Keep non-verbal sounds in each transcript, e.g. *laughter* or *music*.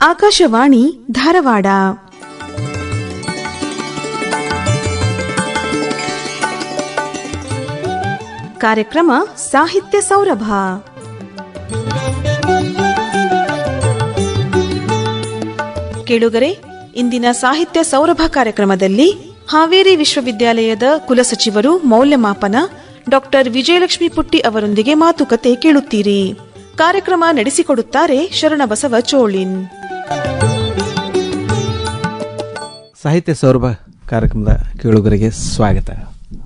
ಆಕಾಶವಾಣಿ ಧಾರವಾಡ. ಕಾರ್ಯಕ್ರಮ ಸಾಹಿತ್ಯ ಸೌರಭ. ಕೇಳುಗರೆ, ಇಂದಿನ ಸಾಹಿತ್ಯ ಸೌರಭ ಕಾರ್ಯಕ್ರಮದಲ್ಲಿ ಹಾವೇರಿ ವಿಶ್ವವಿದ್ಯಾಲಯದ ಕುಲಸಚಿವರು ಮೌಲ್ಯಮಾಪನ ಡಾಕ್ಟರ್ ವಿಜಯಲಕ್ಷ್ಮಿ ಪುಟ್ಟಿ ಅವರೊಂದಿಗೆ ಮಾತುಕತೆ ಕೇಳುತ್ತೀರಿ. ಕಾರ್ಯಕ್ರಮ ನಡೆಸಿಕೊಡುತ್ತಾರೆ ಶರಣಬಸವ ಚೋಳಿನ್. ಸಾಹಿತ್ಯ ಸೌರಭ ಕಾರ್ಯಕ್ರಮದ ಕೇಳುಗರಿಗೆ ಸ್ವಾಗತ.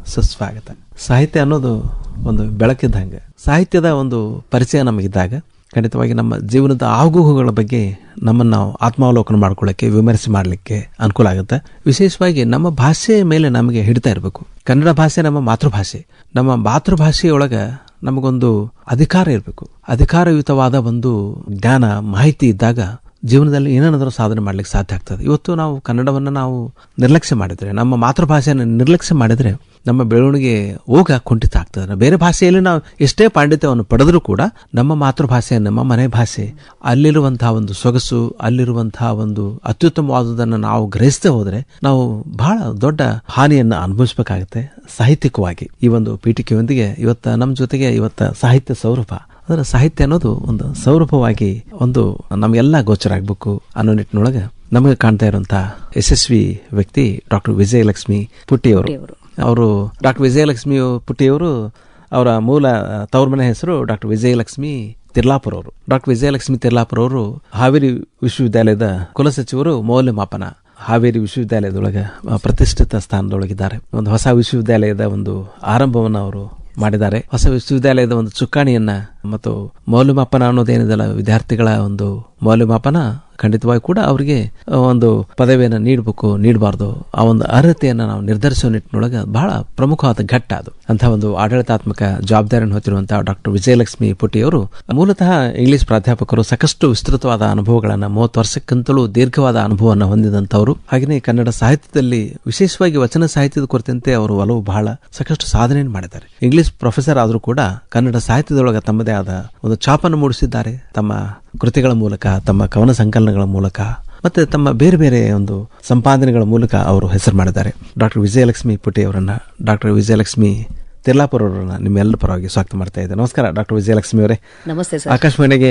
ಸುಸ್ವಾಗತ. ಸಾಹಿತ್ಯ ಅನ್ನೋದು ಒಂದು ಬೆಳಕಿದ್ದಂಗೆ. ಸಾಹಿತ್ಯದ ಒಂದು ಪರಿಚಯ ನಮಗಿದ್ದಾಗ ಖಂಡಿತವಾಗಿ ನಮ್ಮ ಜೀವನದ ಆಗುಹುಗಳ ಬಗ್ಗೆ ನಮ್ಮನ್ನು ನಾವು ಆತ್ಮಾವಲೋಕನ ಮಾಡ್ಕೊಳ್ಳೋಕ್ಕೆ, ವಿಮರ್ಶೆ ಮಾಡಲಿಕ್ಕೆ ಅನುಕೂಲ ಆಗುತ್ತೆ. ವಿಶೇಷವಾಗಿ ನಮ್ಮ ಭಾಷೆಯ ಮೇಲೆ ನಮಗೆ ಹಿಡಿತಾ ಇರಬೇಕು. ಕನ್ನಡ ಭಾಷೆ ನಮ್ಮ ಮಾತೃಭಾಷೆ. ನಮ್ಮ ಮಾತೃಭಾಷೆಯೊಳಗೆ ನಮಗೊಂದು ಅಧಿಕಾರ ಇರಬೇಕು. ಅಧಿಕಾರಯುತವಾದ ಒಂದು ಜ್ಞಾನ, ಮಾಹಿತಿ ಇದ್ದಾಗ ಜೀವನದಲ್ಲಿ ಏನೇನಾದರೂ ಸಾಧನೆ ಮಾಡ್ಲಿಕ್ಕೆ ಸಾಧ್ಯ ಆಗ್ತದೆ. ಇವತ್ತು ನಾವು ಕನ್ನಡವನ್ನು ನಾವು ನಿರ್ಲಕ್ಷ್ಯ ಮಾಡಿದರೆ, ನಮ್ಮ ಮಾತೃಭಾಷೆಯನ್ನು ನಿರ್ಲಕ್ಷ್ಯ ಮಾಡಿದರೆ ನಮ್ಮ ಬೆಳವಣಿಗೆ ಹೋಗ ಕುಂಠಿತ ಆಗ್ತದೆ ಬೇರೆ ಭಾಷೆಯಲ್ಲಿ ನಾವು ಎಷ್ಟೇ ಪಾಂಡಿತ್ಯವನ್ನು ಪಡೆದರೂ ಕೂಡ ನಮ್ಮ ಮಾತೃಭಾಷೆ, ನಮ್ಮ ಮನೆ ಭಾಷೆ ಅಲ್ಲಿರುವಂತಹ ಒಂದು ಸೊಗಸು, ಅಲ್ಲಿರುವಂತಹ ಒಂದು ಅತ್ಯುತ್ತಮವಾದುದನ್ನು ನಾವು ಗ್ರಹಿಸದೆ ಹೋದರೆ ನಾವು ಬಹಳ ದೊಡ್ಡ ಹಾನಿಯನ್ನು ಅನುಭವಿಸಬೇಕಾಗುತ್ತೆ ಸಾಹಿತ್ಯಿಕವಾಗಿ. ಈ ಒಂದು ಪೀಠಿಕೆಯೊಂದಿಗೆ ಇವತ್ತ ನಮ್ಮ ಜೊತೆಗೆ ಇವತ್ತ ಸಾಹಿತ್ಯ ಸೌರಭ ಅದರ ಸಾಹಿತ್ಯ ಅನ್ನೋದು ಒಂದು ಸೌರಭವಾಗಿ ಒಂದು ನಮಗೆಲ್ಲ ಗೋಚರ ಆಗ್ಬೇಕು ಅನ್ನೋ ನಿಟ್ಟಿನೊಳಗೆ ನಮಗೆ ಕಾಣ್ತಾ ಇರುವಂತಹ ಯಶಸ್ವಿ ವ್ಯಕ್ತಿ ಡಾಕ್ಟರ್ ವಿಜಯಲಕ್ಷ್ಮಿ ಪುಟ್ಟಿಯವರು. ಅವರು ಡಾಕ್ಟರ್ ವಿಜಯಲಕ್ಷ್ಮಿ ಪುಟ್ಟಿಯವರು ಅವರ ಮೂಲ ತವರು ಮನೆ ಹೆಸರು ಡಾಕ್ಟರ್ ವಿಜಯಲಕ್ಷ್ಮಿ ತಿರ್ಲಾಪುರ ಅವರು. ಡಾಕ್ಟರ್ ವಿಜಯಲಕ್ಷ್ಮಿ ತಿರ್ಲಾಪುರ ಅವರು ಹಾವೇರಿ ವಿಶ್ವವಿದ್ಯಾಲಯದ ಕುಲಸಚಿವರು ಮೌಲ್ಯಮಾಪನ ಹಾವೇರಿ ವಿಶ್ವವಿದ್ಯಾಲಯದೊಳಗೆ ಪ್ರತಿಷ್ಠಿತ ಸ್ಥಾನದೊಳಗಿದ್ದಾರೆ. ಒಂದು ಹೊಸ ವಿಶ್ವವಿದ್ಯಾಲಯದ ಒಂದು ಆರಂಭವನ್ನು ಅವರು ಮಾಡಿದ್ದಾರೆ. ಹೊಸ ವಿಶ್ವವಿದ್ಯಾಲಯದ ಒಂದು ಚುಕ್ಕಾಣಿಯನ್ನ ಮತ್ತು ಮೌಲ್ಯಮಾಪನ ಅನ್ನೋದೇನಿದೆಲ್ಲ ವಿದ್ಯಾರ್ಥಿಗಳ ಒಂದು ಮೌಲ್ಯಮಾಪನ ಖಂಡಿತವಾಗಿ ಕೂಡ ಅವರಿಗೆ ಒಂದು ಪದವಿಯನ್ನು ನೀಡಬೇಕು, ನೀಡಬಾರ್ದು, ಆ ಒಂದು ಅರ್ಹತೆಯನ್ನು ನಾವು ನಿರ್ಧರಿಸುವ ನಿಟ್ಟಿನೊಳಗೆ ಬಹಳ ಪ್ರಮುಖವಾದ ಘಟ್ಟ ಅದು. ಅಂತ ಒಂದು ಆಡಳಿತಾತ್ಮಕ ಜವಾಬ್ದಾರಿಯನ್ನು ಹೊತ್ತಿರುವಂತಹ ಡಾಕ್ಟರ್ ವಿಜಯಲಕ್ಷ್ಮಿ ಪುಟ್ಟಿಯವರು, ಮೂಲತಃ ಇಂಗ್ಲಿಷ್ ಪ್ರಾಧ್ಯಾಪಕರು ಸಾಕಷ್ಟು ವಿಸ್ತೃತವಾದ ಅನುಭವಗಳನ್ನು ಮೂವತ್ತು ವರ್ಷಕ್ಕಿಂತಲೂ ದೀರ್ಘವಾದ ಅನುಭವವನ್ನು ಹೊಂದಿದಂಥವರು. ಹಾಗೆಯೇ ಕನ್ನಡ ಸಾಹಿತ್ಯದಲ್ಲಿ ವಿಶೇಷವಾಗಿ ವಚನ ಸಾಹಿತ್ಯದ ಕುರಿತಂತೆ ಅವರು ಒಲವು ಬಹಳ ಸಾಕಷ್ಟು ಸಾಧನೆಯನ್ನು ಮಾಡಿದ್ದಾರೆ. ಇಂಗ್ಲಿಷ್ ಪ್ರೊಫೆಸರ್ ಆದರೂ ಕೂಡ ಕನ್ನಡ ಸಾಹಿತ್ಯದೊಳಗೆ ತಮ್ಮದೇ ಆದ ಒಂದು ಛಾಪನ್ನು ಮೂಡಿಸಿದ್ದಾರೆ. ತಮ್ಮ ಕೃತಿಗಳ ಮೂಲಕ, ತಮ್ಮ ಕವನ ಸಂಕಲನಗಳ ಮೂಲಕ, ಮತ್ತೆ ತಮ್ಮ ಬೇರೆ ಬೇರೆ ಒಂದು ಸಂಪಾದನೆಗಳ ಮೂಲಕ ಅವರು ಹೆಸರು ಮಾಡಿದ್ದಾರೆ. ಡಾಕ್ಟರ್ ವಿಜಯಲಕ್ಷ್ಮಿ ಪುಟಿ ಅವರನ್ನ ಡಾಕ್ಟರ್ ವಿಜಯಲಕ್ಷ್ಮಿ ತಿರ್ಲಾಪುರ ಅವರನ್ನ ನಿಮ್ಮೆಲ್ಲರ ಪರವಾಗಿ ಸ್ವಾಗತ ಮಾಡ್ತಾ ಇದ್ದೆ ನಮಸ್ಕಾರ ಡಾಕ್ಟರ್ ವಿಜಯಲಕ್ಷ್ಮಿ ಅವರೇ. ನಮಸ್ತೆ ಸರ್. ಆಕಾಶವಾಣಿಗೆ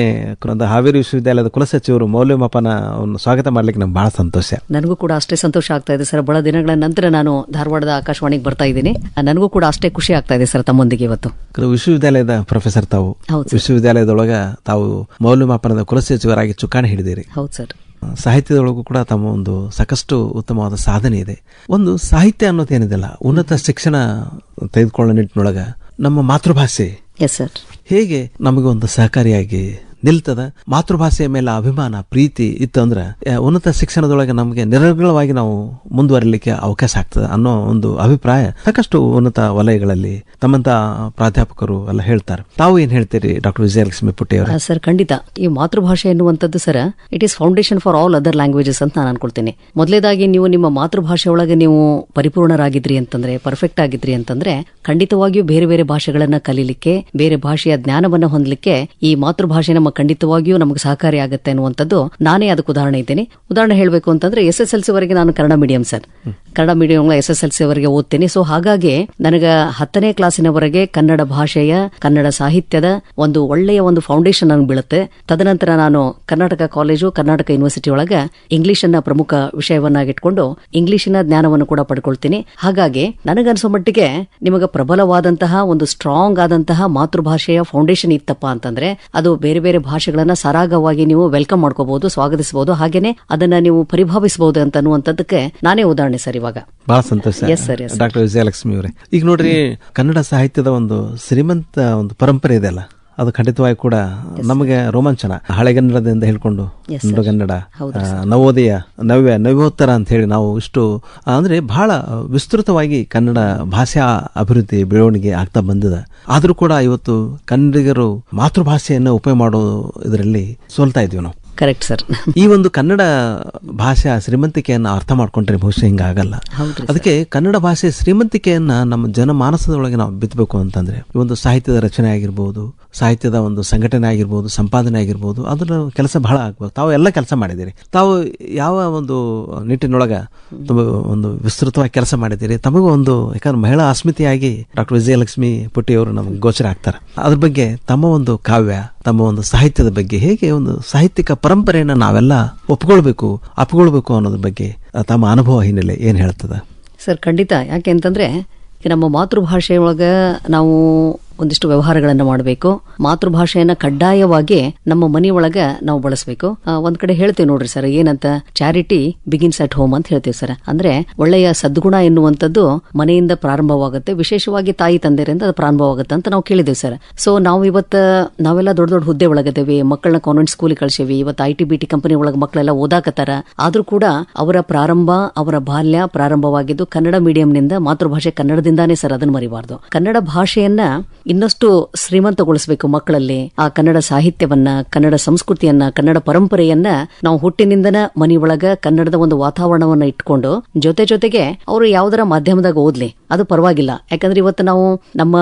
ಒಂದು ಹಾವೇರಿ ವಿಶ್ವವಿದ್ಯಾಲಯದ ಕುಲಸಚಿವರು ಮೌಲ್ಯಮಾಪನ ಅವನು ಸ್ವಾಗತ ಮಾಡ್ಲಿಕ್ಕೆ ನಮ್ಗೆ ಬಹಳ ಸಂತೋಷ. ನನಗೂ ಕೂಡ ಅಷ್ಟೇ ಸಂತೋಷ ಆಗ್ತಾ ಇದೆ ಸರ್. ಬಹಳ ದಿನಗಳ ನಂತರ ನಾನು ಧಾರವಾಡದ ಆಕಾಶವಾಣಿಗೆ ಬರ್ತಾ ಇದ್ದೀನಿ. ನನಗೂ ಕೂಡ ಅಷ್ಟೇ ಖುಷಿ ಆಗ್ತಾ ಇದೆ ಸರ್ ತಮ್ಮೊಂದಿಗೆ ಇವತ್ತು. ವಿಶ್ವವಿದ್ಯಾಲಯದ ಪ್ರೊಫೆಸರ್ ತಾವು. ವಿಶ್ವವಿದ್ಯಾಲಯದೊಳಗ ತಾವು ಮೌಲ್ಯಮಾಪನದ ಕುಲಸಚಿವರಾಗಿ ಚುಕ್ಕಾಣಿ ಹಿಡಿದಿರಿ. ಹೌದು ಸರ್. ಸಾಹಿತ್ಯದೊಳಗೂ ಕೂಡ ತಮ್ಮ ಒಂದು ಸಾಕಷ್ಟು ಉತ್ತಮವಾದ ಸಾಧನೆ ಇದೆ. ಒಂದು ಸಾಹಿತ್ಯ ಅನ್ನೋದೇನಿದೆಲ್ಲ ಉನ್ನತ ಶಿಕ್ಷಣ ತೆಗೆದುಕೊಳ್ಳೋ ನಿಟ್ಟಿನೊಳಗ ನಮ್ಮ ಮಾತೃಭಾಷೆ ಎಸ್ ಸರ್ ಹೇಗೆ ನಮಗೆ ಒಂದು ಸಹಕಾರಿಯಾಗಿ ನಿಲ್ತದ. ಮಾತೃಭಾಷೆಯ ಮೇಲೆ ಅಭಿಮಾನ, ಪ್ರೀತಿ ಇತ್ತು ಅಂದ್ರೆ ಉನ್ನತ ಶಿಕ್ಷಣದೊಳಗೆ ನಮಗೆ ನಿರರ್ಗಳವಾಗಿ ನಾವು ಮುಂದುವರಿಲಿಕ್ಕೆ ಅವಕಾಶ ಆಗ್ತದೆ ಅನ್ನೋ ಒಂದು ಅಭಿಪ್ರಾಯ ಸಾಕಷ್ಟು ಉನ್ನತ ವಲಯಗಳಲ್ಲಿ ತಮ್ಮಂತ ಪ್ರಾಧ್ಯಾಪಕರು ಎಲ್ಲ ಹೇಳ್ತಾರೆ. ತಾವು ಏನ್ ಹೇಳ್ತೀರಿ ಡಾಕ್ಟರ್ ವಿಜಯಲಕ್ಷ್ಮಿ ಪುಟ್ಟಿಯವರು ಸರ್, ಖಂಡಿತ. ಈ ಮಾತೃಭಾಷೆ ಎನ್ನುವಂಥದ್ದು, sir it is foundation for all other languages ಅಂತ ನಾನು ಅನ್ಕೊಳ್ತೀನಿ. ಮೊದಲೇದಾಗಿ ನೀವು ನಿಮ್ಮ ಮಾತೃಭಾಷೆ ಒಳಗೆ ನೀವು ಪರಿಪೂರ್ಣರಾಗಿದ್ರಿ ಅಂತಂದ್ರೆ ಪರ್ಫೆಕ್ಟ್ ಆಗಿದ್ರಿ ಅಂತಂದ್ರೆ, ಖಂಡಿತವಾಗಿಯೂ ಬೇರೆ ಬೇರೆ ಭಾಷೆಗಳನ್ನ ಕಲೀಲಿಕ್ಕೆ, ಬೇರೆ ಭಾಷೆಯ ಜ್ಞಾನವನ್ನ ಹೊಂದಲಿಕ್ಕೆ ಈ ಮಾತೃಭಾಷೆ ನಮ್ಮ ಖಂಡಿತವಾಗಿಯೂ ನಮಗೆ ಸಹಕಾರಿ ಆಗುತ್ತೆ ಅನ್ನುವಂಥದ್ದು ನಾನೇ ಅದಕ್ಕೆ ಉದಾಹರಣೆ ಇದ್ದೇನೆ. ಉದಾಹರಣೆ ಹೇಳಬೇಕು ಅಂತಂದ್ರೆ ಎಸ್ ಎಸ್ ಎಲ್ ಸಿ ವರೆಗೆ ನಾನು Kannada medium sir Kannada medium S S L C ವರೆಗೆ ಓದ್ತೀನಿ. ಸೊ ಹಾಗಾಗಿ ನನಗೆ ಹತ್ತನೇ ಕ್ಲಾಸಿನವರೆಗೆ ಕನ್ನಡ ಭಾಷೆಯ, ಕನ್ನಡ ಸಾಹಿತ್ಯದ ಒಂದು ಒಳ್ಳೆಯ ಒಂದು ಫೌಂಡೇಶನ್ ನನಗೆ ಬೀಳುತ್ತೆ. ತದನಂತರ ನಾನು ಕರ್ನಾಟಕ ಕಾಲೇಜು ಕರ್ನಾಟಕ ಯೂನಿವರ್ಸಿಟಿ ಒಳಗೆ ಇಂಗ್ಲಿಷ್ ಅನ್ನ ಪ್ರಮುಖ ವಿಷಯವನ್ನಾಗಿಟ್ಕೊಂಡು ಇಂಗ್ಲಿಷಿನ ಜ್ಞಾನವನ್ನು ಕೂಡ ಪಡ್ಕೊಳ್ತೀನಿ. ಹಾಗಾಗಿ ನನಗನ್ಸೋ ಮಟ್ಟಿಗೆ ನಿಮಗೆ ಪ್ರಬಲವಾದಂತಹ, ಒಂದು ಸ್ಟ್ರಾಂಗ್ ಆದಂತಹ ಮಾತೃಭಾಷೆಯ ಫೌಂಡೇಶನ್ ಇತ್ತಪ್ಪ ಅಂತಂದ್ರೆ ಅದು ಬೇರೆ ಬೇರೆ ಭಾಷೆಗಳನ್ನ ಸರಾಗವಾಗಿ ನೀವು ವೆಲ್ಕಮ್ ಮಾಡ್ಕೋಬಹುದು ಸ್ವಾಗತಿಸಬಹುದು ಹಾಗೇನೆ ಅದನ್ನ ನೀವು ಪರಿಭಾವಿಸಬಹುದು ಅಂತ ಅನ್ನುವಂಥದ್ದಕ್ಕೆ ನಾನೇ ಉದಾಹರಣೆ ಸರ್ ಇವಾಗ. ಬಹಳ ಸಂತೋಷ. ಸರ್ ಡಾಕ್ಟರ್ ವಿಜಯಲಕ್ಷ್ಮಿ ಅವರೇ. ಈಗ ನೋಡ್ರಿ ಕನ್ನಡ ಸಾಹಿತ್ಯದ ಒಂದು ಶ್ರೀಮಂತ ಒಂದು ಪರಂಪರೆ ಇದೆಯಲ್ಲ ಅದು ಖಂಡಿತವಾಗಿ ಕೂಡ ನಮಗೆ ರೋಮಾಂಚನ ಹಳೆಗನ್ನಡದಿಂದ ಹೇಳ್ಕೊಂಡು. ನಡುಗನ್ನಡ ನವೋದಯ ನವ್ಯ ನವ್ಯೋತ್ತರ ಅಂತ ಹೇಳಿ ನಾವು ಇಷ್ಟು ಅಂದ್ರೆ ಬಹಳ ವಿಸ್ತೃತವಾಗಿ ಕನ್ನಡ ಭಾಷಾ ಅಭಿವೃದ್ಧಿ ಬೆಳವಣಿಗೆ ಆಗ್ತಾ ಬಂದಿದೆ. ಆದರೂ ಕೂಡ ಇವತ್ತು ಕನ್ನಡಿಗರು ಮಾತೃಭಾಷೆಯನ್ನು ಉಪಯೋಗ ಮಾಡೋ ಇದರಲ್ಲಿ ಸೋಲ್ತಾ ಇದೀವಿ ನಾವು. ಕರೆಕ್ಟ್ ಸರ್ ಈ ಒಂದು ಕನ್ನಡ ಭಾಷೆಯ ಶ್ರೀಮಂತಿಕೆಯನ್ನು ಅರ್ಥ ಮಾಡ್ಕೊಂಡ್ರೆ ಬಹುಶಃ ಹಿಂಗಾಗಲ್ಲ. ಆಗಲ್ಲ ಅದಕ್ಕೆ ಕನ್ನಡ ಭಾಷೆ ಶ್ರೀಮಂತಿಕೆಯನ್ನು ನಮ್ಮ ಜನಮಾನಸದೊಳಗೆ ನಾವು ಬಿತ್ತಬೇಕು ಅಂತಂದ್ರೆ ಈ ಒಂದು ಸಾಹಿತ್ಯದ ರಚನೆ ಆಗಿರ್ಬೋದು ಸಾಹಿತ್ಯದ ಒಂದು ಸಂಘಟನೆ ಆಗಿರ್ಬೋದು ಸಂಪಾದನೆ ಆಗಿರ್ಬೋದು ಅದರ ಕೆಲಸ ಬಹಳ ಆಗ್ಬೋದು. ತಾವು ಎಲ್ಲ ಕೆಲಸ ಮಾಡಿದ್ದೀರಿ. ತಾವು ಯಾವ ಒಂದು ನಿಟ್ಟಿನೊಳಗೆ ತುಂಬ ಒಂದು ವಿಸ್ತೃತವಾಗಿ ಕೆಲಸ ಮಾಡಿದ್ದೀರಿ? ತಮಗೂ ಒಂದು ಯಾಕಂದ್ರೆ ಮಹಿಳಾ ಅಸ್ಮಿತೆಯಾಗಿ ಡಾಕ್ಟರ್ ವಿಜಯಲಕ್ಷ್ಮಿ ಪುಟ್ಟಿಯವರು ನಮಗೆ ಗೋಚರ ಆಗ್ತಾರೆ. ಅದ್ರ ಬಗ್ಗೆ ತಮ್ಮ ಒಂದು ಕಾವ್ಯ ತಮ್ಮ ಒಂದು ಸಾಹಿತ್ಯದ ಬಗ್ಗೆ ಹೇಗೆ ಒಂದು ಸಾಹಿತ್ಯಿಕ ಪರಂಪರೆಯನ್ನು ನಾವೆಲ್ಲ ಒಪ್ಕೊಳ್ಬೇಕು, ಅಪ್ಕೊಳ್ಬೇಕು ಅನ್ನೋದ್ರ ಬಗ್ಗೆ ತಮ್ಮ ಅನುಭವ ಹಿನ್ನೆಲೆ ಏನು ಹೇಳ್ತದೆ? ಸರ್, ಖಂಡಿತ. ಯಾಕೆ ಅಂತಂದರೆ ನಮ್ಮ ನಮ್ಮ ಮಾತೃಭಾಷೆಯೊಳಗ ನಾವು ಒಂದಿಷ್ಟು ವ್ಯವಹಾರಗಳನ್ನು ಮಾಡಬೇಕು. ಮಾತೃಭಾಷೆಯನ್ನ ಕಡ್ಡಾಯವಾಗಿ ನಮ್ಮ ಮನೆಯೊಳಗ ನಾವು ಬಳಸಬೇಕು. ಒಂದ್ ಕಡೆ ಹೇಳ್ತೇವೆ ನೋಡ್ರಿ ಸರ್, ಏನಂತ? ಚಾರಿಟಿ ಬಿಗಿನ್ಸ್ ಅಟ್ ಹೋಮ್ ಅಂತ ಹೇಳ್ತೀವಿ ಸರ್. ಅಂದ್ರೆ ಒಳ್ಳೆಯ ಸದ್ಗುಣ ಎನ್ನುವಂಥದ್ದು ಮನೆಯಿಂದ ಪ್ರಾರಂಭವಾಗುತ್ತೆ. ವಿಶೇಷವಾಗಿ ತಾಯಿ ತಂದೆಯರಿಂದ ಅದು ಪ್ರಾರಂಭವಾಗುತ್ತೆ ಅಂತ ನಾವು ಕೇಳಿದ್ದೇವೆ ಸರ್. ಸೊ ನಾವು ಇವತ್ತು, ನಾವೆಲ್ಲ ದೊಡ್ಡ ದೊಡ್ಡ ಹುದ್ದೆ ಒಳಗದೇವಿ. ಮಕ್ಕಳನ್ನ ಕಾನ್ವೆಂಟ್ ಸ್ಕೂಲಿಗೆ ಕಳ್ಸೇವಿ. ಇವತ್ತು I T B T company ಒಳಗೆ ಮಕ್ಕಳೆಲ್ಲ ಓದಾಕತ್ತಾರ. ಆದ್ರೂ ಕೂಡ ಅವರ ಪ್ರಾರಂಭ, ಅವರ ಬಾಲ್ಯ ಪ್ರಾರಂಭವಾಗಿದ್ದು ಕನ್ನಡ ಮೀಡಿಯಂನಿಂದ ಮಾತೃಭಾಷೆ ಕನ್ನಡದಿಂದಾನೇ ಸರ್ ಅದನ್ನ ಮರಿಬಾರ್ದು. ಕನ್ನಡ ಭಾಷೆಯನ್ನ ಇನ್ನಷ್ಟು ಶ್ರೀಮಂತಗೊಳಿಸಬೇಕು ಮಕ್ಕಳಲ್ಲಿ. ಆ ಕನ್ನಡ ಸಾಹಿತ್ಯವನ್ನ, ಕನ್ನಡ ಸಂಸ್ಕೃತಿಯನ್ನ, ಕನ್ನಡ ಪರಂಪರೆಯನ್ನ ನಾವು ಹುಟ್ಟಿನಿಂದನ ಮನೆಯೊಳಗ ಕನ್ನಡದ ಒಂದು ವಾತಾವರಣವನ್ನ ಇಟ್ಕೊಂಡು, ಜೊತೆ ಜೊತೆಗೆ ಅವರು ಯಾವ್ದರ ಮಾಧ್ಯಮದಾಗ ಓದ್ಲಿ. ಅದು ಪರವಾಗಿಲ್ಲ. ಯಾಕಂದ್ರೆ ಇವತ್ತು ನಾವು ನಮ್ಮ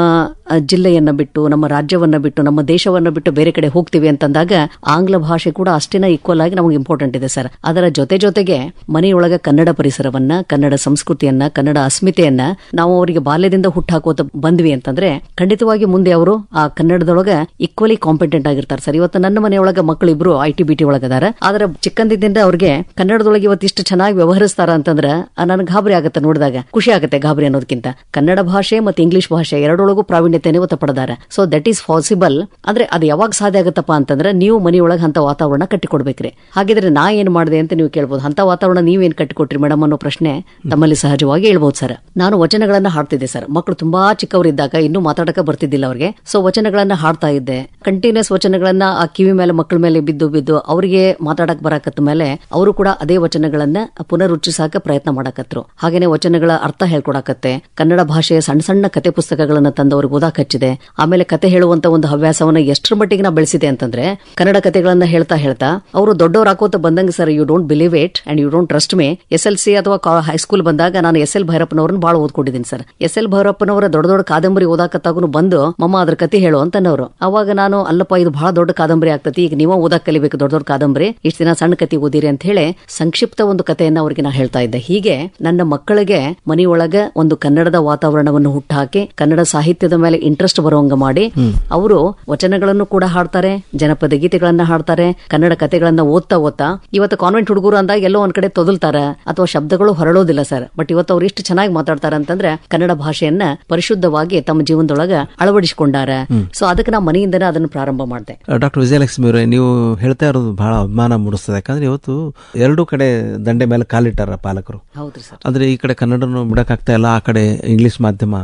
ಜಿಲ್ಲೆಯನ್ನ ಬಿಟ್ಟು, ನಮ್ಮ ರಾಜ್ಯವನ್ನ ಬಿಟ್ಟು, ನಮ್ಮ ದೇಶವನ್ನ ಬಿಟ್ಟು ಬೇರೆ ಕಡೆ ಹೋಗ್ತೀವಿ ಅಂತಂದಾಗ ಆಂಗ್ಲ ಭಾಷೆ ಕೂಡ ಅಷ್ಟೇನ ಈಕ್ವಲ್ ಆಗಿ ನಮಗೆ ಇಂಪಾರ್ಟೆಂಟ್ ಇದೆ ಸರ್. ಅದರ ಜೊತೆ ಜೊತೆಗೆ ಮನೆಯೊಳಗ ಕನ್ನಡ ಪರಿಸರವನ್ನ, ಕನ್ನಡ ಸಂಸ್ಕೃತಿಯನ್ನ, ಕನ್ನಡ ಅಸ್ಮಿತೆಯನ್ನ ನಾವು ಅವರಿಗೆ ಬಾಲ್ಯದಿಂದ ಹುಟ್ಟಾಕೋತ ಬಂದ್ವಿ ಅಂತಂದ್ರೆ ಖಂಡಿತವಾಗಿ ಮುಂದೆ ಅವರು ಆ ಕನ್ನಡದೊಳಗೆ ಈಕ್ವಲಿ ಕಾಂಪಿಟೆಂಟ್ ಆಗಿರ್ತಾರೆ ಸರ್. ಇವತ್ತು ನನ್ನ ಮನೆಯೊಳಗ ಮಕ್ಕಳು ಇಬ್ರು ಐ ಟಿ ಬಿ ಟಿ ಒಳಗದಾರ. ಆದ್ರೆ ಚಿಕ್ಕಂದಿದ್ದಿಂದ ಅವ್ರಿಗೆ ಕನ್ನಡದೊಳಗೆ ಇವತ್ತು ಇಷ್ಟು ಚೆನ್ನಾಗಿ ವ್ಯವಹರಿಸ್ತಾರ ಅಂತಂದ್ರ ನನ್ಗೆ ಗಾಬರಿ ಆಗುತ್ತೆ ನೋಡಿದಾಗ. ಖುಷಿ ಆಗುತ್ತೆ ಗಾಬರಿ ಅನ್ನೋದಕ್ಕಿಂತ ಕನ್ನಡ ಭಾಷೆ ಮತ್ತು ಇಂಗ್ಲಿಷ್ ಭಾಷೆ ಎರಡೊಳಗೂ ಪ್ರಾವೀಣ್ಯತೆಯನ್ನು ಇವತ್ತು ಪಡೆದಾರೆ. ಸೊ ದಟ್ ಈಸ್ ಪಾಸಿಬಲ್ ಅಂದ್ರೆ ಅದು ಯಾವಾಗ ಸಾಧ್ಯ ಆಗುತ್ತಪ್ಪ ಅಂತಂದ್ರೆ ನೀವು ಮನೆಯೊಳಗೆ ಅಂತ ವಾತಾವರಣ ಕಟ್ಟಿಕೊಡ್ಬೇಕ್ರಿ. ಹಾಗಿದ್ರೆ ನಾ ಏನ್ ಮಾಡಿದೆ ಅಂತ ನೀವು ಕೇಳ್ಬೋದು. ಅಂತ ವಾತಾವರಣ ನೀವೇನ್ ಕಟ್ಟಿಕೊಟ್ರಿ ಮೇಡಮ್ ಅನ್ನೋ ಪ್ರಶ್ನೆ ತಮ್ಮಲ್ಲಿ ಸಹಜವಾಗಿ ಹೇಳ್ಬೋದು ಸರ್. ನಾನು ವಚನಗಳನ್ನ ಹಾಡ್ತಿದ್ದೆ ಸರ್. ಮಕ್ಕಳು ತುಂಬಾ ಚಿಕ್ಕವರಿದ್ದಾಗ ಇನ್ನೂ ಮಾತಾಡಕ ಬರ್ತಿದ್ದಿಲ್ಲ ಅವ್ರಿಗೆ. ಸೊ ವಚನಗಳನ್ನ ಹಾಡ್ತಾ ಇದ್ದೆ. ಕಂಟಿನ್ಯೂಸ್ ವಚನಗಳನ್ನ ಆ ಕಿವಿ ಮೇಲೆ ಮಕ್ಕಳ ಮೇಲೆ ಬಿದ್ದು ಬಿದ್ದು ಅವರಿಗೆ ಮಾತಾಡಕ್ ಬರಾಕತ್ತ ಮೇಲೆ ಅವರು ಕೂಡ ಅದೇ ವಚನಗಳನ್ನ ಪುನರುಚ್ಚಿಸಾಕ ಪ್ರಯತ್ನ ಮಾಡಕತ್ರು. ಹಾಗೇನೆ ವಚನಗಳ ಅರ್ಥ ಹೇಳ್ಕೊಡಕತ್ತೆ. ಕನ್ನಡ ಭಾಷೆಯ ಸಣ್ಣ ಸಣ್ಣ ಕತೆ ಪುಸ್ತಕಗಳನ್ನ ತಂದವರು ಹಚ್ಚಿದೆ ಆಮೇಲೆ ಕತೆ ಹೇಳುವಂತ ಒಂದು ಹವ್ಯಾಸವನ್ನ ಎಷ್ಟರ ಮಟ್ಟಿಗೆ ನಾ ಬೆಳೆಸಿದೆ ಅಂತಂದ್ರೆ, ಕನ್ನಡ ಕತೆಗಳನ್ನ ಹೇಳ್ತಾ ಹೇಳ್ತಾ, ಅವರು ದೊಡ್ಡವ್ರು ಹಾಕೋತ ಬಂದಂಗೆ sir you don't believe it and you don't trust me S L C ಅಥವಾ ಹೈಸ್ಕೂಲ್ ಬಂದಾಗ ನಾನು ಎಸ್ ಎಲ್ ಭೈರಪ್ಪನವ್ರನ್ನ ಬಹಳ ಓದ್ಕೊಂಡಿದ್ದೀನಿ ಸರ್. ಎಸ್ ಎಲ್ ಭೈರಪ್ಪನವರ ದೊಡ್ಡ ದೊಡ್ಡ ಕಾದಂಬರಿ ಓದಾಕತ್ತಾಗೂ ಬಂದು ಮಮ್ಮ ಅದ್ರ ಕತೆ ಹೇಳು ಅಂತನವರು. ಅವಾಗ ನಾನು, ಅಲ್ಲಪ್ಪ, ಇದು ಬಹಳ ದೊಡ್ಡ ಕಾದಂಬರಿ ಆಗ್ತತಿ, ಈಗ ನೀವು ಓದಾಕ ಕಲಿಬೇಕು ದೊಡ್ಡ ದೊಡ್ಡ ಕಾದಂಬರಿ, ಇಷ್ಟು ದಿನ ಸಣ್ಣ ಕತೆ ಓದಿರಿ ಅಂತ ಹೇಳಿ ಸಂಕ್ಷಿಪ್ತ ಒಂದು ಕಥೆಯನ್ನ ಅವ್ರಿಗೆ ನಾ ಹೇಳ್ತಾ ಇದ್ದೆ. ಹೀಗೆ ನನ್ನ ಮಕ್ಕಳಿಗೆ ಮನೆಯೊಳಗೆ ಒಂದು ಕನ್ನಡದ ವಾತಾವರಣವನ್ನು ಹುಟ್ಟಾಕಿ, ಕನ್ನಡ ಸಾಹಿತ್ಯದ ಮೇಲೆ ಇಂಟ್ರೆಸ್ಟ್ ಬರುವಂಗ ಮಾಡಿ ಅವರು ವಚನಗಳನ್ನು ಕೂಡ ಹಾಡ್ತಾರೆ ಜನಪದ ಗೀತೆಗಳನ್ನ ಹಾಡ್ತಾರೆ ಕನ್ನಡ ಕತೆಗಳನ್ನ ಓದ್ತಾ ಓದ್ತಾ. ಇವತ್ತು ಕಾನ್ವೆಂಟ್ ಹುಡುಗರು ಅಂದಾಗ ಎಲ್ಲೋ ಒಂದ್ ಕಡೆ ತೊದಲ್ತಾರ ಅಥವಾ ಶಬ್ದಗಳು ಹೊರಳೋದಿಲ್ಲ ಸರ್. ಬಟ್ ಇವತ್ತು ಅವ್ರು ಇಷ್ಟು ಚೆನ್ನಾಗಿ ಮಾತಾಡ್ತಾರ ಅಂತಂದ್ರೆ ಕನ್ನಡ ಭಾಷೆಯನ್ನ ಪರಿಶುದ್ಧವಾಗಿ ತಮ್ಮ ಜೀವನದೊಳಗ ಅಳವಡಿಸಿಕೊಂಡಾರ. ಸೊ ಅದಕ್ಕೆ ನಾ ಮನೆಯಿಂದನೇ ಅದನ್ನು ಪ್ರಾರಂಭ ಮಾಡಿದೆ. ಡಾಕ್ಟರ್ ವಿಜಯಲಕ್ಷ್ಮಿ ಅವರೇ ನೀವು ಹೇಳ್ತಾ ಇರೋದು ಬಹಳ ಅಭಿಮಾನ ಮೂಡಿಸ್ತದೆ. ಯಾಕಂದ್ರೆ ಇವತ್ತು ಎರಡು ಕಡೆ ದಂಡೆ ಮೇಲೆ ಕಾಲಿಟ್ಟಾರ ಪಾಲಕರು. ಹೌದ್ರಿ ಸರ್. ಅಂದ್ರೆ ಈ ಕಡೆ ಕನ್ನಡನು ಬಿಡಕ್ಕಾಗ್ತಾ ಇಲ್ಲ ಆ ಕಡೆ ಇಂಗ್ಲಿಷ್ ಮಾಧ್ಯಮ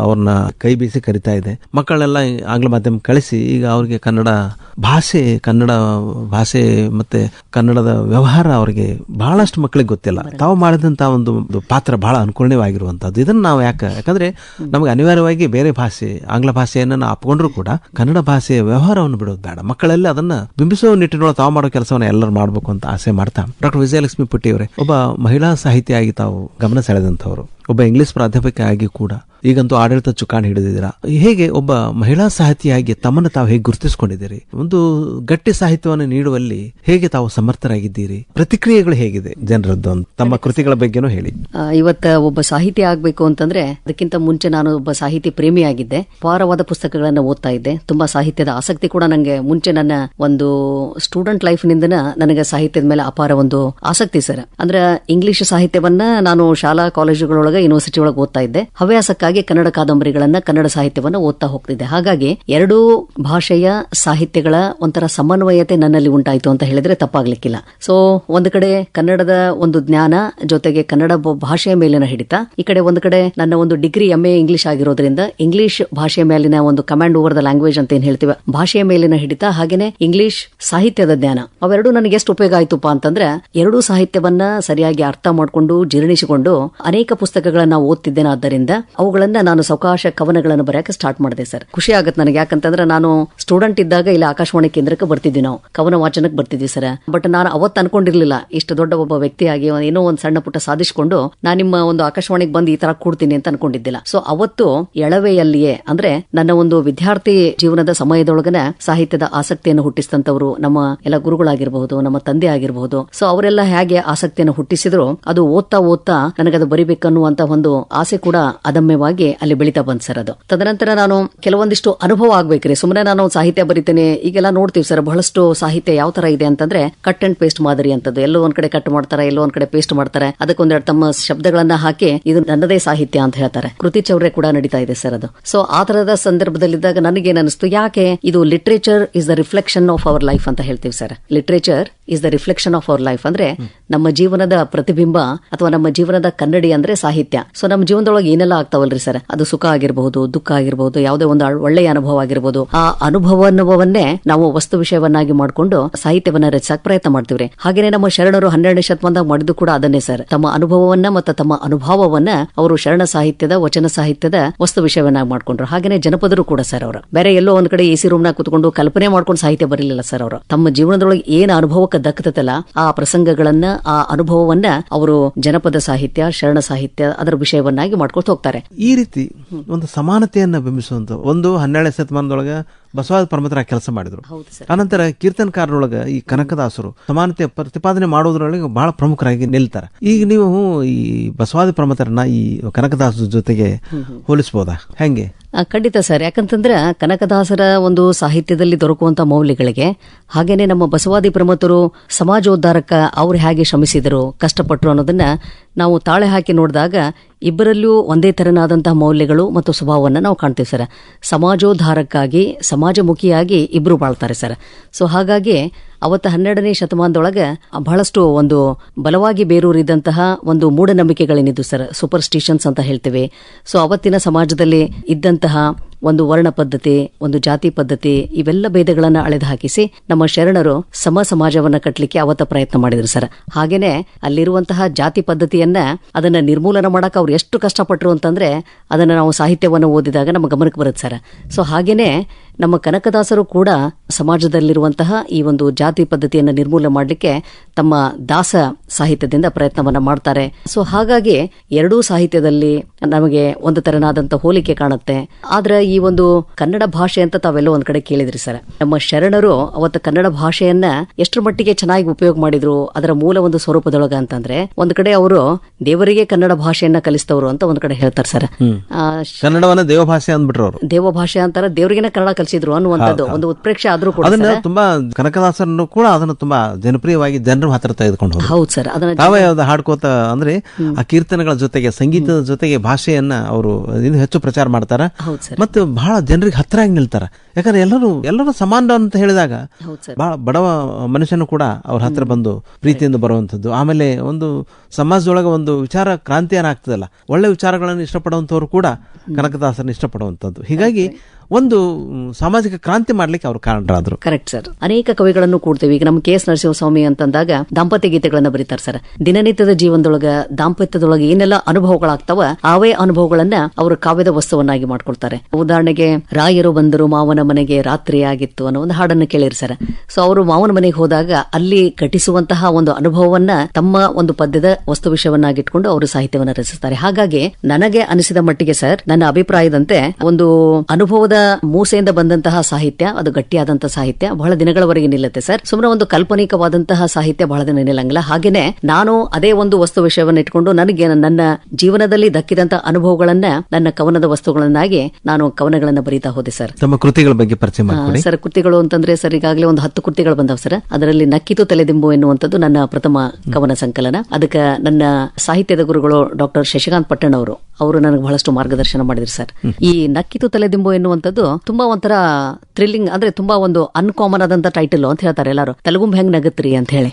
ಅವ್ರನ್ನ ಕೈ ಬೀಸಿ ಕರಿತಾ ಇದೆ. ಮಕ್ಕಳೆಲ್ಲ ಆಂಗ್ಲ ಮಾಧ್ಯಮ ಕಳಿಸಿ ಈಗ ಅವ್ರಿಗೆ ಕನ್ನಡ ಭಾಷೆ ಕನ್ನಡ ಭಾಷೆ ಮತ್ತೆ ಕನ್ನಡದ ವ್ಯವಹಾರ ಅವರಿಗೆ ಬಹಳಷ್ಟು ಮಕ್ಕಳಿಗೆ ಗೊತ್ತಿಲ್ಲ. ತಾವು ಮಾಡಿದಂತ ಒಂದು ಒಂದು ಪಾತ್ರ ಬಹಳ ಅನುಕೂಲವಾಗಿರುವಂತಹದ್ದು ಇದನ್ನ ನಾವು ಯಾಕೆ ಯಾಕಂದ್ರೆ ನಮಗೆ ಅನಿವಾರ್ಯವಾಗಿ ಬೇರೆ ಭಾಷೆ ಆಂಗ್ಲ ಭಾಷೆಯನ್ನ ನಾವು ಅಪ್ಕೊಂಡ್ರು ಕೂಡ ಕನ್ನಡ ಭಾಷೆಯ ವ್ಯವಹಾರವನ್ನು ಬಿಡೋದು ಬೇಡ. ಮಕ್ಕಳೆಲ್ಲ ಅದನ್ನ ಬಿಂಬಿಸುವ ನಿಟ್ಟಿನೊಳಗೆ ತಾವು ಮಾಡೋ ಕೆಲಸವನ್ನ ಎಲ್ಲರೂ ಮಾಡಬೇಕು ಅಂತ ಆಸೆ ಮಾಡ್ತಾ. ಡಾಕ್ಟರ್ ವಿಜಯಲಕ್ಷ್ಮಿ ಪುಟ್ಟಿಯವರೇ ಒಬ್ಬ ಮಹಿಳಾ ಸಾಹಿತಿಯಾಗಿ ತಾವು ಗಮನ ಸೆಳೆದಂಥವ್ರು. ಒಬ್ಬ ಇಂಗ್ಲಿಷ್ ಪ್ರಾಧ್ಯಾಪಕ ಆಗಿ ಕೂಡ ಈಗಂತೂ ಆಡಳಿತ ಚುಕ್ಕಾಣಿ ಹಿಡಿದಿದ್ದೀರಾ? ಹೇಗೆ ಒಬ್ಬ ಮಹಿಳಾ ಸಾಹಿತಿಯಾಗಿ ತಮ್ಮನ್ನು ತಾವು ಹೇಗೆ ಗುರುತಿಸಿಕೊಂಡಿದ್ದೀರಿ? ಒಂದು ಗಟ್ಟಿ ಸಾಹಿತ್ಯವನ್ನು ನೀಡುವಲ್ಲಿ ಹೇಗೆ ತಾವು ಸಮರ್ಥರಾಗಿದ್ದೀರಿ? ಪ್ರತಿಕ್ರಿಯೆಗಳು ಹೇಗಿದೆ ಜನರದ್ದು ತಮ್ಮ ಕೃತಿಗಳ ಬಗ್ಗೆನೂ ಹೇಳಿ. ಇವತ್ತ ಒಬ್ಬ ಸಾಹಿತಿ ಆಗ್ಬೇಕು ಅಂತಂದ್ರೆ ಅದಕ್ಕಿಂತ ಮುಂಚೆ ನಾನು ಒಬ್ಬ ಸಾಹಿತಿ ಪ್ರೇಮಿಯಾಗಿದ್ದೆ. ಪಾರವಾದ ಪುಸ್ತಕಗಳನ್ನ ಓದ್ತಾ ಇದ್ದೆ. ತುಂಬಾ ಸಾಹಿತ್ಯದ ಆಸಕ್ತಿ ಕೂಡ ನನಗೆ ಮುಂಚೆ ನನ್ನ ಒಂದು ಸ್ಟೂಡೆಂಟ್ ಲೈಫ್ ನಿಂದನ ನನಗೆ ಸಾಹಿತ್ಯದ ಮೇಲೆ ಅಪಾರ ಒಂದು ಆಸಕ್ತಿ ಸರ್. ಅಂದ್ರೆ ಇಂಗ್ಲಿಷ್ ಸಾಹಿತ್ಯವನ್ನ ನಾನು ಶಾಲಾ ಕಾಲೇಜುಗಳೊಳಗೆ ಯೂನಿವರ್ಸಿಟಿ ಒಳಗೆ ಓದ್ತಾ ಇದ್ದೆ. ಹವ್ಯಾಸಕ್ಕಾಗಿ ಕನ್ನಡ ಕಾದಂಬರಿಗಳನ್ನ ಕನ್ನಡ ಸಾಹಿತ್ಯವನ್ನು ಓದ್ತಾ ಹೋಗ್ತಿದ್ದೆ. ಹಾಗಾಗಿ ಎರಡೂ ಭಾಷೆಯ ಸಾಹಿತ್ಯಗಳ ಒಂಥರ ಸಮನ್ವಯತೆ ನನ್ನಲ್ಲಿ ಉಂಟಾಯಿತು ಅಂತ ಹೇಳಿದ್ರೆ ತಪ್ಪಾಗ್ಲಿಕ್ಕಿಲ್ಲ. ಸೊ ಒಂದು ಕಡೆ ಕನ್ನಡದ ಒಂದು ಜ್ಞಾನ ಜೊತೆಗೆ ಕನ್ನಡ ಭಾಷೆಯ ಮೇಲಿನ ಹಿಡಿತ, ಈ ಕಡೆ ಒಂದು ಕಡೆ ನನ್ನ ಒಂದು ಡಿಗ್ರಿ ಎಂ ಎ ಇಂಗ್ಲಿಷ್ ಆಗಿರೋದ್ರಿಂದ ಇಂಗ್ಲಿಷ್ ಭಾಷೆಯ ಮೇಲಿನ ಒಂದು ಕಮಾಂಡ್ ಓವರ್ ದ ಲ್ಯಾಂಗ್ವೇಜ್ ಅಂತ ಏನ್ ಹೇಳ್ತೀವಿ, ಭಾಷೆಯ ಮೇಲಿನ ಹಿಡಿತ ಹಾಗೇನೆ ಇಂಗ್ಲಿಷ್ ಸಾಹಿತ್ಯದ ಜ್ಞಾನ. ಅವೆರಡು ನನಗೆ ಎಷ್ಟು ಉಪಯೋಗ ಆಯ್ತುಪ್ಪ ಅಂತಂದ್ರೆ, ಎರಡೂ ಸಾಹಿತ್ಯವನ್ನ ಸರಿಯಾಗಿ ಅರ್ಥ ಮಾಡಿಕೊಂಡು ಜೀರ್ಣಿಸಿಕೊಂಡು ಅನೇಕ ಪುಸ್ತಕ ಪುಸ್ತಕಗಳನ್ನ ಓದ್ತಿದ್ದೇನೆ ಆದ್ದರಿಂದ ಅವುಗಳನ್ನ ನಾನು ಸಾವಕಾಶ ಕವನಗಳನ್ನು ಬರೆಯಕ್ಕೆ ಸ್ಟಾರ್ಟ್ ಮಾಡಿದೆ ಸರ್ ಖುಷಿ ಆಗುತ್ತೆ ನನಗೆ. ಯಾಕಂತಂದ್ರೆ ನಾನು ಸ್ಟೂಡೆಂಟ್ ಇದ್ದಾಗ ಇಲ್ಲಿ ಆಕಾಶವಾಣಿ ಕೇಂದ್ರಕ್ಕೆ ಬರ್ತಿದ್ವಿ ನಾವು. ಕವನ ವಾಚನಕ್ಕೆ ಬರ್ತಿದ್ವಿ ಸರ್ ಬಟ್ ನಾನು ಅವತ್ತು ಅನ್ಕೊಂಡಿರ್ಲಿಲ್ಲ. ಇಷ್ಟು ದೊಡ್ಡ ಒಬ್ಬ ವ್ಯಕ್ತಿಯಾಗಿ ಏನೋ ಒಂದು ಸಣ್ಣ ಪುಟ್ಟ ಸಾಧಿಸಿಕೊಂಡು ನಾನು ನಿಮ್ಮ ಒಂದು ಆಕಾಶವಾಣಿಗೆ ಬಂದು ಈ ತರ ಕೂಡ್ತೀನಿ ಅಂತ ಅನ್ಕೊಂಡಿದ್ದಿಲ್ಲ. ಸೊ ಅವತ್ತು ಎಳವೆಯಲ್ಲಿಯೇ, ಅಂದ್ರೆ ನನ್ನ ಒಂದು ವಿದ್ಯಾರ್ಥಿ ಜೀವನದ ಸಮಯದೊಳಗನ ಸಾಹಿತ್ಯದ ಆಸಕ್ತಿಯನ್ನು ಹುಟ್ಟಿಸಿದಂತವರು ನಮ್ಮ ಎಲ್ಲ ಗುರುಗಳಾಗಿರಬಹುದು, ನಮ್ಮ ತಂದೆ ಆಗಿರಬಹುದು. ಸೊ ಅವರೆಲ್ಲ ಹೇಗೆ ಆಸಕ್ತಿಯನ್ನು ಹುಟ್ಟಿಸಿದ್ರು, ಅದು ಓದ್ತಾ ಓದ್ತಾ ನನಗದು ಬರಿಬೇಕನ್ನುವಂತ ಒಂದು ಆಸೆ ಕೂಡ ಅದಮ್ಯವಾಗಿ ಅಲ್ಲಿ ಬೆಳೀತಾ ಬಂದ್ ಸರ್ ಅದು. ತದನಂತರ ನಾನು ಕೆಲವೊಂದಿಷ್ಟು ಅನುಭವ ಆಗ್ಬೇಕ್ರಿ. ಸುಮ್ಮನೆ ನಾನು ಸಾಹಿತ್ಯ ಬರೀತೇನೆ ಈಗೆಲ್ಲ ನೋಡ್ತೀವಿ ಸರ್ ಬಹಳಷ್ಟು ಸಾಹಿತ್ಯ ಯಾವ ತರ ಇದೆ ಅಂತಂದ್ರೆ ಕಟ್ ಅಂಡ್ ಪೇಸ್ಟ್ ಮಾದರಿ ಅಂತದ್ದು. ಎಲ್ಲೋ ಒಂದ್ ಕಡೆ ಕಟ್ ಮಾಡ್ತಾರೆ ಎಲ್ಲೋ ಒಂದ್ ಕಡೆ ಪೇಸ್ಟ್ ಮಾಡ್ತಾರೆ. ಅದಕ್ಕೊಂದೆರಡು ತಮ್ಮ ಶಬ್ದಗಳನ್ನ ಹಾಕಿ ಇದು ನನ್ನದೇ ಸಾಹಿತ್ಯ ಅಂತ ಹೇಳ್ತಾರೆ. ಕೃತಿ ಚೌರ್ಯ ಕೂಡ ನಡೀತಾ ಇದೆ ಸರ್ ಅದು. ಸೊ ಆ ತರದ ಸಂದರ್ಭದಲ್ಲಿದ್ದಾಗ ನನಗೇನ್ ಅನಿಸ್ತು ಯಾಕೆ ಇದು literature is the reflection of our life ಅಂತ ಹೇಳ್ತೀವಿ sir. Literature is the reflection of our life ಅಂದ್ರೆ ನಮ್ಮ ಜೀವನದ ಪ್ರತಿಬಿಂಬ ಅಥವಾ ನಮ್ಮ ಜೀವನದ ಕನ್ನಡಿ ಅಂದ್ರೆ ಸಾಹಿತ್ಯ. ಸೊ ನಮ್ಮ ಜೀವನದೊಳಗೆ ಏನೆಲ್ಲ ಆಗ್ತಾವಲ್ರಿ ಸರ್? ಅದು ಸುಖ ಆಗಿರಬಹುದು ದುಃಖ ಆಗಿರಬಹುದು ಯಾವುದೇ ಒಂದು ಒಳ್ಳೆಯ ಅನುಭವ ಆಗಿರಬಹುದು ಆ ಅನುಭವ ಅನುಭವವನ್ನೇ ನಾವು ವಸ್ತು ವಿಷಯವನ್ನಾಗಿ ಮಾಡಿಕೊಂಡು ಸಾಹಿತ್ಯವನ್ನ ರಚಿಸಕ್ ಪ್ರಯತ್ನ ಮಾಡ್ತೀವ್ರಿ. ಹಾಗೇನೆ ನಮ್ಮ ಶರಣರು ಹನ್ನೆರಡನೇ ಶತಮಾನದಾಗ ಮಾಡಿದ್ದು ಕೂಡ ಅದನ್ನೇ ಸರ್. ತಮ್ಮ ಅನುಭವವನ್ನ ಮತ್ತು ತಮ್ಮ ಅನುಭವವನ್ನ ಅವರು ಶರಣ ಸಾಹಿತ್ಯದ, ವಚನ ಸಾಹಿತ್ಯದ ವಸ್ತು ವಿಷಯವನ್ನಾಗಿ ಮಾಡ್ಕೊಂಡ್ರು. ಹಾಗೇನೆ ಜನಪದರು ಕೂಡ ಸರ್ ಅವರು. ಬೇರೆ ಎಲ್ಲೋ ಒಂದ್ ಕಡೆ ಎಸಿ ರೂಮ್ನಾಗ ಕುತ್ಕೊಂಡು ಕಲ್ಪನೆ ಮಾಡ್ಕೊಂಡು ಸಾಹಿತ್ಯ ಬರಲಿಲ್ಲ ಸರ್ ಅವರು. ತಮ್ಮ ಜೀವನದೊಳಗೆ ಏನ್ ಅನುಭವಕ್ಕೆ ದಕ್ಕತಲ್ಲ ಆ ಪ್ರಸಂಗಗಳನ್ನ, ಆ ಅನುಭವವನ್ನ ಅವರು ಜನಪದ ಸಾಹಿತ್ಯ, ಶರಣ ಸಾಹಿತ್ಯ ಅದರ ವಿಷಯವನ್ನಾಗಿ ಮಾಡ್ಕೊತ ಹೋಗ್ತಾರೆ. ಈ ರೀತಿ ಒಂದು ಸಮಾನತೆಯನ್ನ ಬಿಂಬಿಸುವಂತ ಒಂದು ಹನ್ನೆರಡನೇ ಶತಮಾನದೊಳಗೆ ಬಸವಾದ ಪರಮತರ ಕೆಲಸ ಮಾಡಿದ್ರು. ಅನಂತರ ಕೀರ್ತನಕಾರರೊಳಗ ಈ ಕನಕದಾಸರು ಸಮಾನತೆ ಪ್ರತಿಪಾದನೆ ಮಾಡೋದ್ರೊಳಗೆ ಬಹಳ ಪ್ರಮುಖರಾಗಿ ನಿಲ್ತಾರೆ. ಈಗ ನೀವು ಈ ಬಸವಾದಿ ಪರಮತರನ್ನ ಈ ಕನಕದಾಸರ ಜೊತೆಗೆ ಹೋಲಿಸಬಹುದಾ ಹೆಂಗೆ? ಖಂಡಿತ ಸರ್. ಯಾಕಂತಂದ್ರೆ ಕನಕದಾಸರ ಒಂದು ಸಾಹಿತ್ಯದಲ್ಲಿ ದೊರಕುವಂತ ಮೌಲ್ಯಗಳಿಗೆ ಹಾಗೇನೆ ನಮ್ಮ ಬಸವಾದಿ ಪ್ರಮತರು ಸಮಾಜೋದ್ಧಾರಕ ಅವ್ರು ಹೇಗೆ ಶ್ರಮಿಸಿದರು ಕಷ್ಟಪಟ್ಟರು ಅನ್ನೋದನ್ನ ನಾವು ತಾಳೆ ಹಾಕಿ ನೋಡಿದಾಗ ಇಬ್ಬರಲ್ಲೂ ಒಂದೇ ತೆರನಾದಂತಹ ಮೌಲ್ಯಗಳು ಮತ್ತು ಸ್ವಭಾವವನ್ನು ನಾವು ಕಾಣ್ತೀವಿ ಸರ್. ಸಮಾಜೋದ್ಧಾರಕ್ಕಾಗಿ, ಸಮಾಜಮುಖಿಯಾಗಿ ಇಬ್ಬರು ಬಾಳ್ತಾರೆ ಸರ್. ಸೊ ಹಾಗಾಗಿ ಅವತ್ತ ಹನ್ನೆರಡನೇ ಶತಮಾನದೊಳಗೆ ಬಹಳಷ್ಟು ಒಂದು ಬಲವಾಗಿ ಬೇರೂರಿದಂತಹ ಒಂದು ಮೂಢನಂಬಿಕೆಗಳೇನಿದ್ದು ಸರ್ ಸ್ಟಿಷನ್ಸ್ ಅಂತ ಹೇಳ್ತೇವೆ. ಸೊ ಅವತ್ತಿನ ಸಮಾಜದಲ್ಲಿ ಇದ್ದಂತಹ ಒಂದು ವರ್ಣ ಪದ್ಧತಿ, ಒಂದು ಜಾತಿ ಪದ್ಧತಿ, ಇವೆಲ್ಲ ಭೇದಗಳನ್ನು ಅಳೆದು ಹಾಕಿಸಿ ನಮ್ಮ ಶರಣರು ಸಮ ಸಮಾಜವನ್ನ ಕಟ್ಟಲಿಕ್ಕೆ ಅವತ್ತ ಪ್ರಯತ್ನ ಮಾಡಿದ್ರು ಸರ್. ಹಾಗೇನೆ ಅಲ್ಲಿರುವಂತಹ ಜಾತಿ ಪದ್ಧತಿಯನ್ನ ಅದನ್ನ ನಿರ್ಮೂಲನ ಮಾಡಕ್ಕೆ ಅವ್ರು ಎಷ್ಟು ಕಷ್ಟಪಟ್ಟರು ಅಂತಂದ್ರೆ ಅದನ್ನ ನಾವು ಸಾಹಿತ್ಯವನ್ನು ಓದಿದಾಗ ನಮ್ಮ ಗಮನಕ್ಕೆ ಬರುತ್ತೆ ಸರ್. ಸೊ ಹಾಗೇನೆ ನಮ್ಮ ಕನಕದಾಸರು ಕೂಡ ಸಮಾಜದಲ್ಲಿರುವಂತಹ ಈ ಒಂದು ಜಾತಿ ಪದ್ಧತಿಯನ್ನು ನಿರ್ಮೂಲನೆ ಮಾಡಲಿಕ್ಕೆ ತಮ್ಮ ದಾಸ ಸಾಹಿತ್ಯದಿಂದ ಪ್ರಯತ್ನವನ್ನ ಮಾಡ್ತಾರೆ. ಸೊ ಹಾಗಾಗಿ ಎರಡೂ ಸಾಹಿತ್ಯದಲ್ಲಿ ನಮಗೆ ಒಂದು ತೆರನಾದಂತ ಹೋಲಿಕೆ ಕಾಣುತ್ತೆ. ಆದ್ರೆ ಈ ಒಂದು ಕನ್ನಡ ಭಾಷೆ ಅಂತ ತಾವೆಲ್ಲ ಒಂದ್ ಕಡೆ ಕೇಳಿದ್ರಿ ಸರ್. ನಮ್ಮ ಶರಣರು ಅವತ್ತು ಕನ್ನಡ ಭಾಷೆಯನ್ನ ಎಷ್ಟರ ಮಟ್ಟಿಗೆ ಚೆನ್ನಾಗಿ ಉಪಯೋಗ ಮಾಡಿದ್ರು ಅದರ ಮೂಲ ಒಂದು ಸ್ವರೂಪದೊಳಗ ಅಂತಂದ್ರೆ ಒಂದ್ ಕಡೆ ಅವರು ದೇವರಿಗೆ ಕನ್ನಡ ಭಾಷೆಯನ್ನ ಕಲಿಸ್ತವ್ರು ಅಂತ ಒಂದ್ ಕಡೆ ಹೇಳ್ತಾರೆ ಸರ್. ಕನ್ನಡವನ್ನ ದೇವಭಾಷೆ ಅಂದ್ಬಿಟ್ರು ದೇವಭಾಷೆ ದೇವ ಭಾಷೆ ಅಂತಾರೆ ದೇವರಿಗೆನ ಕನ್ನಡ ಕಲಿಸಿದ್ರು ಅನ್ನುವಂಥದ್ದು ಒಂದು ಉತ್ಪ್ರೇಕ್ಷೆ ಆದ್ರೂ ಕೂಡ ಅದನ್ನ ತುಂಬಾ ಕನಕದಾಸರನ್ನು ಕೂಡ ಅದನ್ನ ತುಂಬಾ ಜನಪ್ರಿಯವಾಗಿ ಜನರ ಹತ್ರ ತೆಗೆದುಕೊಂಡು ಹೋಗಿ ಹೌದು ಸರ್ ಅದನ್ನ ಹಾಡ್ಕೋತ ಅಂದ್ರೆ ಆ ಕೀರ್ತನೆಗಳ ಜೊತೆಗೆ ಸಂಗೀತದ ಜೊತೆಗೆ ಭಾಷೆಯನ್ನ ಅವರು ಇನ್ನು ಹೆಚ್ಚು ಪ್ರಚಾರ ಮಾಡ್ತಾರ. ಮತ್ತು ಬಹಳ ಜನರಿಗೆ ಹತ್ರ ಆಗಿ ನಿಲ್ತಾರ. ಯಾಕಂದ್ರೆ ಎಲ್ಲರೂ ಎಲ್ಲರೂ ಸಮಾನ ಅಂತ ಹೇಳಿದಾಗ ಬಹಳ ಬಡವ ಮನುಷ್ಯನು ಕೂಡ ಅವ್ರ ಹತ್ರ ಬಂದು ಪ್ರೀತಿಯಿಂದ ಬರುವಂತದ್ದು ಆಮೇಲೆ ಒಂದು ಸಮಾಜದೊಳಗೆ ಒಂದು ವಿಚಾರ ಕ್ರಾಂತಿಯನ್ನ ಆಗ್ತದಲ್ಲ ಒಳ್ಳೆ ವಿಚಾರಗಳನ್ನು ಇಷ್ಟಪಡುವಂಥವ್ರು ಕೂಡ ಕನಕದಾಸರನ್ನ ಇಷ್ಟಪಡುವಂಥದ್ದು. ಹೀಗಾಗಿ ಒಂದು ಸಾಮಾಜಿಕ ಕ್ರಾಂತಿ ಮಾಡ್ಲಿಕ್ಕೆ ಅವರು ಕಾರಣರಾದ್ರು. ಕರೆಕ್ಟ್ ಸರ್ ಅನೇಕ ಕವಿಗಳನ್ನು ಕೂಡ್ತೇವೆ. ಈಗ ನಮ್ಮ ಕೆ ಎಸ್ ನರಸಿಂಹಸ್ವಾಮಿ ಅಂತಂದಾಗ ದಾಂಪತ್ಯ ಗೀತೆಗಳನ್ನ ಬರೀತಾರೆ ಸರ್ ದಿನನಿತ್ಯದ ಜೀವನದೊಳಗ ದಾಂಪತ್ಯದೊಳಗ ಏನೆಲ್ಲ ಅನುಭವಗಳಾಗ್ತಾವ, ಅವೇ ಅನುಭವಗಳನ್ನ ಅವರು ಕಾವ್ಯದ ವಸ್ತುವನ್ನಾಗಿ ಮಾಡ್ಕೊಳ್ತಾರೆ. ಉದಾಹರಣೆಗೆ, ರಾಯರು ಬಂದರು ಮಾವನ ಮನೆಗೆ ರಾತ್ರಿ ಆಗಿತ್ತು ಅನ್ನೋ ಒಂದು ಹಾಡನ್ನು ಕೇಳಿರಿ ಸರ್ ಸೊ ಅವರು ಮಾವನ ಮನೆಗೆ ಹೋದಾಗ ಅಲ್ಲಿ ಘಟಿಸುವಂತಹ ಒಂದು ಅನುಭವವನ್ನ ತಮ್ಮ ಒಂದು ಪದ್ಯದ ವಸ್ತು ವಿಷಯವನ್ನಾಗಿಟ್ಕೊಂಡು ಅವರು ಸಾಹಿತ್ಯವನ್ನ ರಚಿಸ್ತಾರೆ. ಹಾಗಾಗಿ ನನಗೆ ಅನಿಸಿದ ಮಟ್ಟಿಗೆ ಸರ್ ನನ್ನ ಅಭಿಪ್ರಾಯದಂತೆ ಒಂದು ಅನುಭವದ ಮೂಸೆಯಿಂದ ಬಂದಂತಹ ಸಾಹಿತ್ಯ ಅದು ಗಟ್ಟಿಯಾದಂತಹ ಸಾಹಿತ್ಯ ಬಹಳ ದಿನಗಳವರೆಗೆ ನಿಲ್ಲುತ್ತೆ ಸರ್. ಸುಮ್ಮನೆ ಒಂದು ಕಾಲ್ಪನಿಕವಾದಂತಹ ಸಾಹಿತ್ಯ ಬಹಳ ದಿನ ನಿಲ್ಲಂಗಿಲ್ಲ. ಹಾಗೇನೆ ನಾನು ಅದೇ ಒಂದು ವಸ್ತು ವಿಷಯವನ್ನು ಇಟ್ಕೊಂಡು ನನಗೆ ನನ್ನ ಜೀವನದಲ್ಲಿ ದಕ್ಕಿದಂತ ಅನುಭವಗಳನ್ನ ನನ್ನ ಕವನದ ವಸ್ತುಗಳನ್ನಾಗಿ ನಾನು ಕವನಗಳನ್ನ ಬರೀತಾ ಹೋದೆ ಸರ್. ತಮ್ಮ ಕೃತಿಗಳ ಬಗ್ಗೆ ಪರಿಚಯ ಮಾಡಿ ಸರ್ ಕೃತಿಗಳು ಅಂತಂದ್ರೆ ಸರ್ ಈಗಾಗಲೇ ಒಂದು ಹತ್ತು ಕೃತಿಗಳು ಬಂದವು ಸರ್. ಅದರಲ್ಲಿ ನಕ್ಕಿತು ತಲೆದಿಂಬು ಎನ್ನುವಂಥದ್ದು ನನ್ನ ಪ್ರಥಮ ಕವನ ಸಂಕಲನ. ಅದಕ್ಕೆ ನನ್ನ ಸಾಹಿತ್ಯದ ಗುರುಗಳು ಡಾಕ್ಟರ್ ಶಶಿಕಾಂತ್ ಪಟ್ಟಣ್ ಅವರು ಅವರು ನನಗೆ ಬಹಳಷ್ಟು ಮಾರ್ಗದರ್ಶನ ಮಾಡಿದ್ರು ಸರ್. ಈ ನಕ್ಕಿತು ತಲೆದಿಂಬು ಎನ್ನುವಂಥದ್ದು ತುಂಬಾ ಒಂಥರ ಥ್ರಿಲ್ಲಿಂಗ್ ಅಂದ್ರೆ ತುಂಬಾ ಒಂದು ಅನ್ಕಾಮನ್ ಆದಂತ ಟೈಟಲ್ ಅಂತ ಹೇಳ್ತಾರೆ ಎಲ್ಲರೂ. ತೆಲುಗು ಹೆಂಗ್ ನಗತ್ರಿ ಅಂತ ಹೇಳಿ.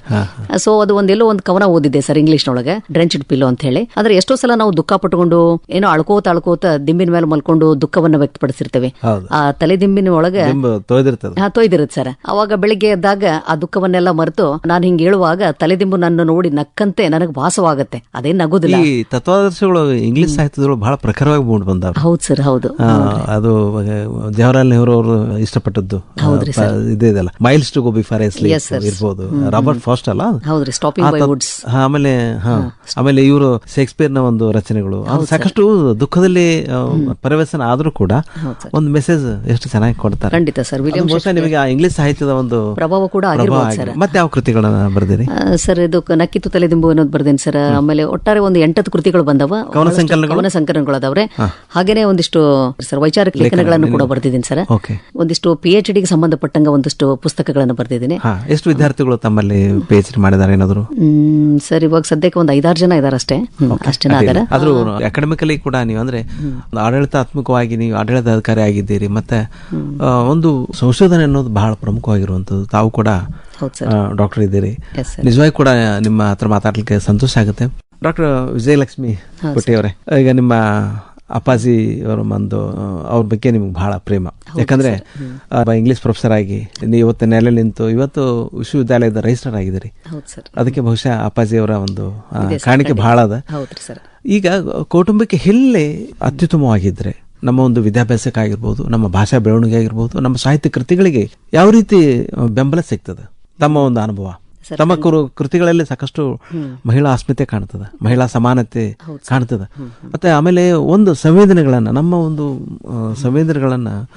ಸೊ ಅದು ಒಂದೆಲ್ಲೋ ಒಂದು ಕವನ ಓದಿದೆ ಸರ್ ಇಂಗ್ಲಿಷ್ ನೊಳಗೆ ಡ್ರೆಂಚ್ಡ್ ಪಿಲ್ಲೋ ಅಂತ ಹೇಳಿ. ಆದ್ರೆ ಎಷ್ಟೋ ಸಲ ನಾವು ದುಃಖ ಪಟ್ಕೊಂಡು ಏನೋ ಅಳ್ಕೋತ ಅಳ್ಕೋತ ದಿಂಬಿನ ಮೇಲೆ ಮಲ್ಕೊಂಡು ದುಃಖವನ್ನ ವ್ಯಕ್ತಪಡಿಸಿರ್ತೇವೆ. ಆ ತಲೆ ದಿಂಬಿನ ಒಳಗೆ ದಿಂಬು ತೊಯ್ದಿರುತ್ತೆ ಸರ್. ಅವಾಗ ಬೆಳಿಗ್ಗೆ ಎದ್ದಾಗ ಆ ದುಃಖವನ್ನೆಲ್ಲ ಮರೆತು ನಾನು ಹಿಂಗೆ ಹೇಳುವಾಗ ತಲೆದಿಂಬು ನನ್ನ ನೋಡಿ ನಕ್ಕಂತೆ ನನಗೆ ವಾಸವಾಗುತ್ತೆ. ಅದೇ ನಗುದಿಲ್ಲ. ಈ ತತ್ವಾದರ್ಶಗಳು ಇಂಗ್ಲಿಷ್ ಸಾಹಿತ್ಯದೊಳಗೆ ಬಹಳ ಪ್ರಖರವಾಗಿ ಮೂಡ್ ಬಂದಾವ. ಹೌದು ಸರ್ ಹೌದು. ಅದು ಜವಾಹರ್ಲಾಲ್ ನೆಹರು ಅವರು ಇಷ್ಟಪಟ್ಟದ್ದು. ಇದೇ ಇದೆಲ್ಲ ಮೈಲ್ಸ್ ಟು ಗೋ ಬಿಫಾರ್ ಎಸ್ ಇರ್ಬೋದು. ರಾಬರ್ಟ್ ಫಾಸ್ಟ್ ಅಲ್ಲ? ಆಮೇಲೆ ಹಾ ಆಮೇಲೆ ಇವರು ಶೇಕ್ಸ್ಪಿಯರ್ನ ಒಂದು ರಚನೆಗಳು. ಸಾಕಷ್ಟು ದುಃಖದಲ್ಲಿ ಪರಿವೇಶನ ಪರಿವರ್ತನೆ ಆದ್ರೂ ಕೂಡ ಒಂದು ಮೆಸೇಜ್ ಎಷ್ಟು ಚೆನ್ನಾಗಿ ಕೊಡ್ತಾರೆ. ಖಂಡಿತ ಸರ್ ನಿಮಗೆ ಇಂಗ್ಲಿಷ್ ಸಾಹಿತ್ಯದ ಒಂದು ಪ್ರಭಾವ ಕೂಡ ಮತ್ತೆ ಯಾವ ಕೃತಿಗಳನ್ನ ಬರ್ದಿರಿ? ಸರ್ ಇದು ನಕ್ಕಿತ್ತು ತಲೆ ದಿಂಬು ಅನ್ನೋದು ಬರ್ದೇನೆ ಸರ್. ಆಮೇಲೆ ಒಟ್ಟಾರೆ ಒಂದು ಎಂಟತ್ತು ಕೃತಿಗಳು ಬಂದವ. ಕವನ ಸಂಕಲನಗಳು? ಕವನ ಸಂಕಲನಗಳು ಅದಾವ್ರೆ ಹಾಗೇನೆ ಒಂದಿಷ್ಟು ಸರ್ ವೈಚಾರಿಕ ಲೇಖನಗಳನ್ನು ಕೂಡ ಬರ್ದಿದ್ದೀನಿ ಸರ್. ಓಕೆ. ಒಂದಿಷ್ಟು ಪಿ ಎಚ್ ಡಿಗೆ ಸಂಬಂಧಪಟ್ಟಂಗ ಒಂದಿಷ್ಟು ಪುಸ್ತಕಗಳನ್ನು ಬರೆದಿದ್ದೀನಿ. ಎಷ್ಟು ವಿದ್ಯಾರ್ಥಿಗಳು ತಮ್ಮಲ್ಲಿ ಪಿ ಎಚ್ ಡಿ ಮಾಡಿದ್ದಾರೆ ಏನಾದ್ರು ಸರ್ ಇವಾಗ ಸದ್ಯಕ್ಕೆ ಒಂದು ಐದಾರು ಜನ ಇದಾರೆ ಅಷ್ಟೇ. ಅಷ್ಟೇ ಇದ್ದಾರೆ ಆದ್ರೂ ಅಕಾಡೆಮಿಕಲಿ ಕೂಡ ನೀವು ಅಂದ್ರೆ ಆಡಳಿತಾತ್ಮಕವಾಗಿ ನೀವು ಆಡಳಿತ ಅಧಿಕಾರಿ ಆಗಿದ್ದೀರಿ ಮತ್ತೆ ಒಂದು ಸಂಶೋಧನೆ ಅನ್ನೋದು ಬಹಳ ಪ್ರಮುಖವಾಗಿರುವಂಥದ್ದು. ತಾವು ಕೂಡ ಡಾಕ್ಟರ್ ಇದ್ದೀರಿ. ನಿಜವಾಗಿ ಕೂಡ ನಿಮ್ಮ ಹತ್ರ ಮಾತಾಡ್ಲಿಕ್ಕೆ ಸಂತೋಷ ಆಗುತ್ತೆ. ಡಾಕ್ಟರ್ ವಿಜಯಲಕ್ಷ್ಮಿ ಅವರೇ ಈಗ ನಿಮ್ಮ ಅಪ್ಪಾಜಿ ಅವರ ಒಂದು ಅವ್ರ ಬಗ್ಗೆ ನಿಮ್ಗೆ ಬಹಳ ಪ್ರೇಮ. ಯಾಕಂದ್ರೆ ಇಂಗ್ಲಿಷ್ ಪ್ರೊಫೆಸರ್ ಆಗಿ ಇವತ್ತು ನೆಲೆ ನಿಂತು ಇವತ್ತು ವಿಶ್ವವಿದ್ಯಾಲಯದ ರಿಜಿಸ್ಟರ್ ಆಗಿದ್ದೀರಿ. ಅದಕ್ಕೆ ಬಹುಶಃ ಅಪ್ಪಾಜಿ ಅವರ ಒಂದು ಕಾಣಿಕೆ ಬಹಳ ಅದ. ಈಗ ಕೌಟುಂಬಿಕ ಹಿಲ್ಲೆ ಅತ್ಯುತ್ತಮವಾಗಿದ್ರೆ ನಮ್ಮ ಒಂದು ವಿದ್ಯಾಭ್ಯಾಸಕ್ಕಾಗಿರ್ಬೋದು ನಮ್ಮ ಭಾಷಾ ಬೆಳವಣಿಗೆ ಆಗಿರ್ಬೋದು ನಮ್ಮ ಸಾಹಿತ್ಯ ಕೃತಿಗಳಿಗೆ ಯಾವ ರೀತಿ ಬೆಂಬಲ ಸಿಗ್ತದೆ? ತಮ್ಮ ಒಂದು ಅನುಭವ. ತಮ್ಮ ಕುರು- ಕೃತಿಗಳಲ್ಲಿ ಸಾಕಷ್ಟು ಮಹಿಳಾ ಅಸ್ಮಿತೆ ಕಾಣ್ತದ ಮಹಿಳಾ ಸಮಾನತೆ ಕಾಣ್ತದ. ಮತ್ತೆ ಆಮೇಲೆ ಒಂದು ಸಂವೇದನೆಗಳನ್ನ ನಮ್ಮ ಒಂದು ಸಂವೇದನೆಗಳನ್ನು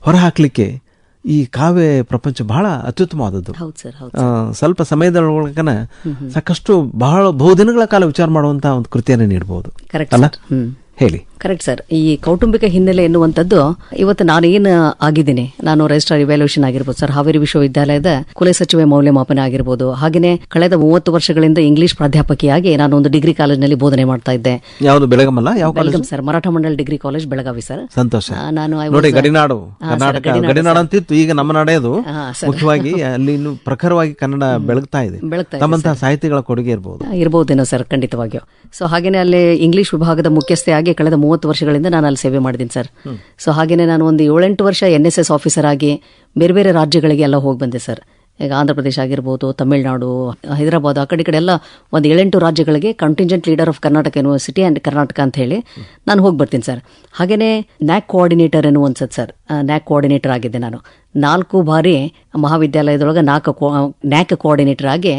ಹೊರಹಾಕ್ಲಿಕ್ಕೆ ಈ ಕಾವ್ಯ ಪ್ರಪಂಚ ಬಹಳ ಅತ್ಯುತ್ತಮವಾದದ್ದು. ಸ್ವಲ್ಪ ಸಮಯದೊಳಗನ ಸಾಕಷ್ಟು ಬಹಳ ಬಹುದಿನಗಳ ಕಾಲ ವಿಚಾರ ಮಾಡುವಂತಹ ಒಂದು ಕೃತಿಯನ್ನು ನೀಡಬಹುದು ಅಲ್ಲ? ಹೇಳಿ. ಕರೆಕ್ಟ್ ಸರ್ ಈ ಕೌಟುಂಬಿಕ ಹಿನ್ನೆಲೆ ಎನ್ನುವಂಥದ್ದು ಇವತ್ತು ನಾನು ಏನು ಆಗಿದ್ದೀನಿ? ನಾನು ರಿಜಿಸ್ಟ್ರಾರ್ ಇವ್ಯಾಲ್ಯೂಷನ್ ಆಗಿರ್ಬೋದು ಸರ್ ಹಾವೇರಿ ವಿಶ್ವವಿದ್ಯಾಲಯದ ಕುಲಸಚಿವೆ ಮೌಲ್ಯಮಾಪನ ಆಗಿರ್ಬೋದು. ಹಾಗೆಯೇ ಕಳೆದ ಮೂವತ್ತು ವರ್ಷಗಳಿಂದ ಇಂಗ್ಲಿಷ್ ಪ್ರಾಧ್ಯಾಪಕಿಯಾಗಿ ನಾನು ಒಂದು ಡಿಗ್ರಿ ಕಾಲೇಜ್ನಲ್ಲಿ ಬೋಧನೆ ಮಾಡ್ತಾ ಇದ್ದೆ. ಯಾವುದು ಬೆಳಗಮಲ್ಲ ಯಾವ college sir Maratha Mandal degree college Belagavi sir ಸಂತೋಷ. ನಾನು ನೋಡಿ ಗಡಿನಾಡು. ಕರ್ನಾಟಕ ಗಡಿನಾಡು ಅಂತಿತ್ತು. ಈಗ ನಮ್ಮ ನಾಡೇದು ಮುಖ್ಯವಾಗಿ ಅಲ್ಲಿ ಇನ್ನು ಪ್ರಖರವಾಗಿ ಕನ್ನಡ ಬೆಳಗ್ತಾ ಇದೆ. ಸಾಹಿತಿಗಳ ಕೊಡುಗೆ ಇರಬಹುದು ಇರಬಹುದೇನೋ ಸರ್ ಖಂಡಿತವಾಗಿಯೂ. ಸೊ ಹಾಗೇನೆ ಅಲ್ಲಿ ಇಂಗ್ಲಿಷ್ ವಿಭಾಗದ ಮುಖ್ಯಸ್ಥೆಯಾಗಿ ಕಳೆದ ಮೂವತ್ತು ವರ್ಷಗಳಿಂದ ನಾನು ಅಲ್ಲಿ ಸೇವೆ ಮಾಡಿದ್ದೀನಿ ಸರ್. ಸೊ ಹಾಗೆಯೇ ನಾನು ಒಂದು ಏಳೆಂಟು ವರ್ಷ ಎನ್ ಎಸ್ ಎಸ್ ಆಫೀಸರ್ ಆಗಿ ಬೇರೆ ಬೇರೆ ರಾಜ್ಯಗಳಿಗೆ ಎಲ್ಲ ಹೋಗಿ ಬಂದೆ ಸರ್. ಈಗ ಆಂಧ್ರ ಪ್ರದೇಶ ಆಗಿರ್ಬೋದು ತಮಿಳುನಾಡು ಹೈದರಾಬಾದ್ ಆ ಕಡೆ ಈ ಕಡೆ ಎಲ್ಲ ಒಂದು ಏಳೆಂಟು ರಾಜ್ಯಗಳಿಗೆ contingent leader of Karnataka university and Karnataka ಅಂತ ಹೇಳಿ ನಾನು ಹೋಗಿ ಬರ್ತೀನಿ ಸರ್. ಹಾಗೆಯೇ ನ್ಯಾಕ್ ಕೋಆರ್ಡಿನೇಟರ್ ಅನ್ಸತ್ತೆ ಸರ್. ನ್ಯಾಕ್ ಕೋಆರ್ಡಿನೇಟರ್ ಆಗಿದ್ದೆ ನಾನು. ನಾಲ್ಕು ಬಾರಿ ಮಹಾವಿದ್ಯಾಲಯದೊಳಗೆ ನಾಲ್ಕು ಕೋ ನ್ಯಾಕ್ ಕೋಆರ್ಡಿನೇಟರ್ ಆಗಿ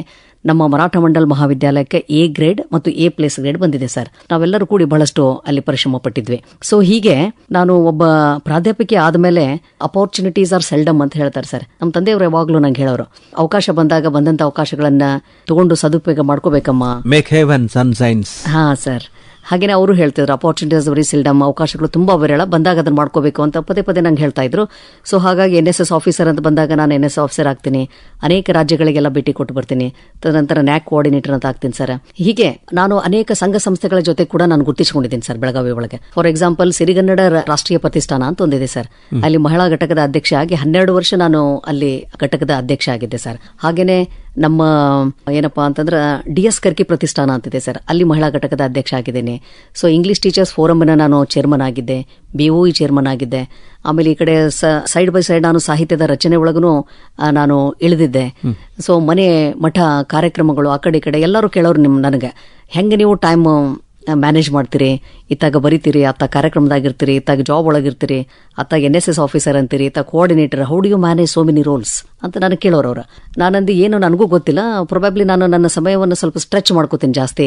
ನಮ್ಮ ಮರಾಠ ಮಂಡಲ್ ಮಹಾವಿದ್ಯಾಲಯಕ್ಕೆ ಎ ಗ್ರೇಡ್ ಮತ್ತು ಎ ಪ್ಲೇಸ್ ಗ್ರೇಡ್ ಬಂದಿದೆ ಸರ್ ನಾವೆಲ್ಲರೂ ಕೂಡಿ ಬಹಳಷ್ಟು ಅಲ್ಲಿ ಪರಿಶ್ರಮ ಪಟ್ಟಿದ್ವಿ. ಸೊ ಹೀಗೆ ನಾನು ಒಬ್ಬ ಪ್ರಾಧ್ಯಾಪಕಿ ಆದಮೇಲೆ ಅಪೋರ್ಚುನಿಟೀಸ್ ಆರ್ ಸೆಲ್ಡಮ್ ಅಂತ ಹೇಳ್ತಾರೆ ಸರ್ ನಮ್ಮ ತಂದೆಯವರು ಯಾವಾಗಲೂ ನಂಗೆ ಹೇಳೋರು ಅವಕಾಶ ಬಂದಾಗ ಬಂದಂತ ಅವಕಾಶಗಳನ್ನ ತಗೊಂಡು ಸದುಪಯೋಗ ಮಾಡ್ಕೋಬೇಕಮ್ಮ. ಮೇಕ್ ಸನ್ ಸೈನ್ಸ್ ಹಾ ಸರ್ ಹಾಗೇನೆ ಅವರು ಹೇಳ್ತಿದ್ರು ಅಪಾರ್ಚುನಿಟೀಸ್ ವೆರಿ ಸಿಲ್ಡಮ್ ಅವಕಾಶಗಳು ತುಂಬಾ ವಿರಳ ಬಂದಾಗ ಅದನ್ನ ಮಾಡ್ಕೋಬೇಕು. ಅಂತ ಪದೇ ಪದೇ ನಂಗೆ ಹೇಳ್ತಾ ಇದ್ರು. ಸೊ ಹಾಗಾಗಿ ಎನ್ ಎಸ್ ಎಸ್ ಆಫೀಸರ್ ಅಂತ ಬಂದಾಗ ನಾನು ಎನ್ ಎಸ್ ಆಫೀಸರ್ ಆಗ್ತೀನಿ. ಅನೇಕ ರಾಜ್ಯಗಳಿಗೆಲ್ಲ ಭೇಟಿ ಕೊಟ್ಟು ಬರ್ತೀನಿ. ತದನಂತರ ನ್ಯಾಕ್ ಕೋಆರ್ಡಿನೇಟರ್ ಅಂತ ಆಗ್ತೀನಿ ಸರ್. ಹೀಗೆ ನಾನು ಅನೇಕ ಸಂಘ ಸಂಸ್ಥೆಗಳ ಜೊತೆ ಕೂಡ ನಾನು ಗುರುತಿಸಿಕೊಂಡಿದ್ದೀನಿ ಸರ್ ಬೆಳಗಾವಿ ಒಳಗೆ. ಫಾರ್ ಎಕ್ಸಾಂಪಲ್ ಸಿರಿಗನ್ನಡ ರಾಷ್ಟ್ರೀಯ ಪ್ರತಿಷ್ಠಾನ ಅಂತ ಒಂದಿದೆ ಸರ್. ಅಲ್ಲಿ ಮಹಿಳಾ ಘಟಕದ ಅಧ್ಯಕ್ಷ ಆಗಿ ಹನ್ನೆರಡು ವರ್ಷ ನಾನು ಅಲ್ಲಿ ಘಟಕದ ಅಧ್ಯಕ್ಷ ಆಗಿದ್ದೆ ಸರ್. ಹಾಗೇನೆ ನಮ್ಮ ಏನಪ್ಪಾ ಅಂತಂದ್ರೆ ಡಿ ಎಸ್ ಕರ್ಕಿ ಪ್ರತಿಷ್ಠಾನ ಅಂತಿದೆ ಸರ್. ಅಲ್ಲಿ ಮಹಿಳಾ ಘಟಕದ ಅಧ್ಯಕ್ಷ ಆಗಿದ್ದೇನೆ. ಸೊ ಇಂಗ್ಲಿಷ್ ಟೀಚರ್ಸ್ ಫೋರಮ್ನ ನಾನು ಚೇರ್ಮನ್ ಆಗಿದ್ದೆ. ಬಿ ಒ ಇ ಚೇರ್ಮನ್ ಆಗಿದ್ದೆ. ಆಮೇಲೆ ಈ ಕಡೆ ಸೈಡ್ ಬೈ ಸೈಡ್ ನಾನು ಸಾಹಿತ್ಯದ ರಚನೆ ಒಳಗೂ ನಾನು ಇಳಿದಿದ್ದೆ. ಸೊ ಮನೆ ಮಠ ಕಾರ್ಯಕ್ರಮಗಳು ಆ ಕಡೆ ಈ ಕಡೆ ಎಲ್ಲರೂ ಕೇಳೋರು ನಿಮ್ ನನಗೆ. ಹೆಂಗೆ ನೀವು ಟೈಮ್ ಮ್ಯಾನೇಜ್ ಮಾಡ್ತೀರಿ? ಇತ್ತಾಗ ಬರಿತೀರಿ ಅತ್ತ ಕಾರ್ಯಕ್ರಮದಾಗಿರ್ತೀರಿ ಇತ್ತಾಗ ಜಾಬ್ ಒಳಗಿರ್ತೀರಿ ಅತ್ತಾಗ ಎನ್ ಎಸ್ ಎಸ್ ಆಫೀಸರ್ ಅಂತೀರಿ ಇತ್ತ coordinator how do you manage so many roles ಅಂತ ನಾನು ಕೇಳೋರವ್ರ ಅವ್ರು. ನಾನಂದು ಏನು ನನಗೂ ಗೊತ್ತಿಲ್ಲ ಪ್ರೊಬಾಬ್ಲಿ ನಾನು ನನ್ನ ಸಮಯವನ್ನು ಸ್ವಲ್ಪ ಸ್ಟ್ರೆಚ್ ಮಾಡ್ಕೋತೀನಿ ಜಾಸ್ತಿ.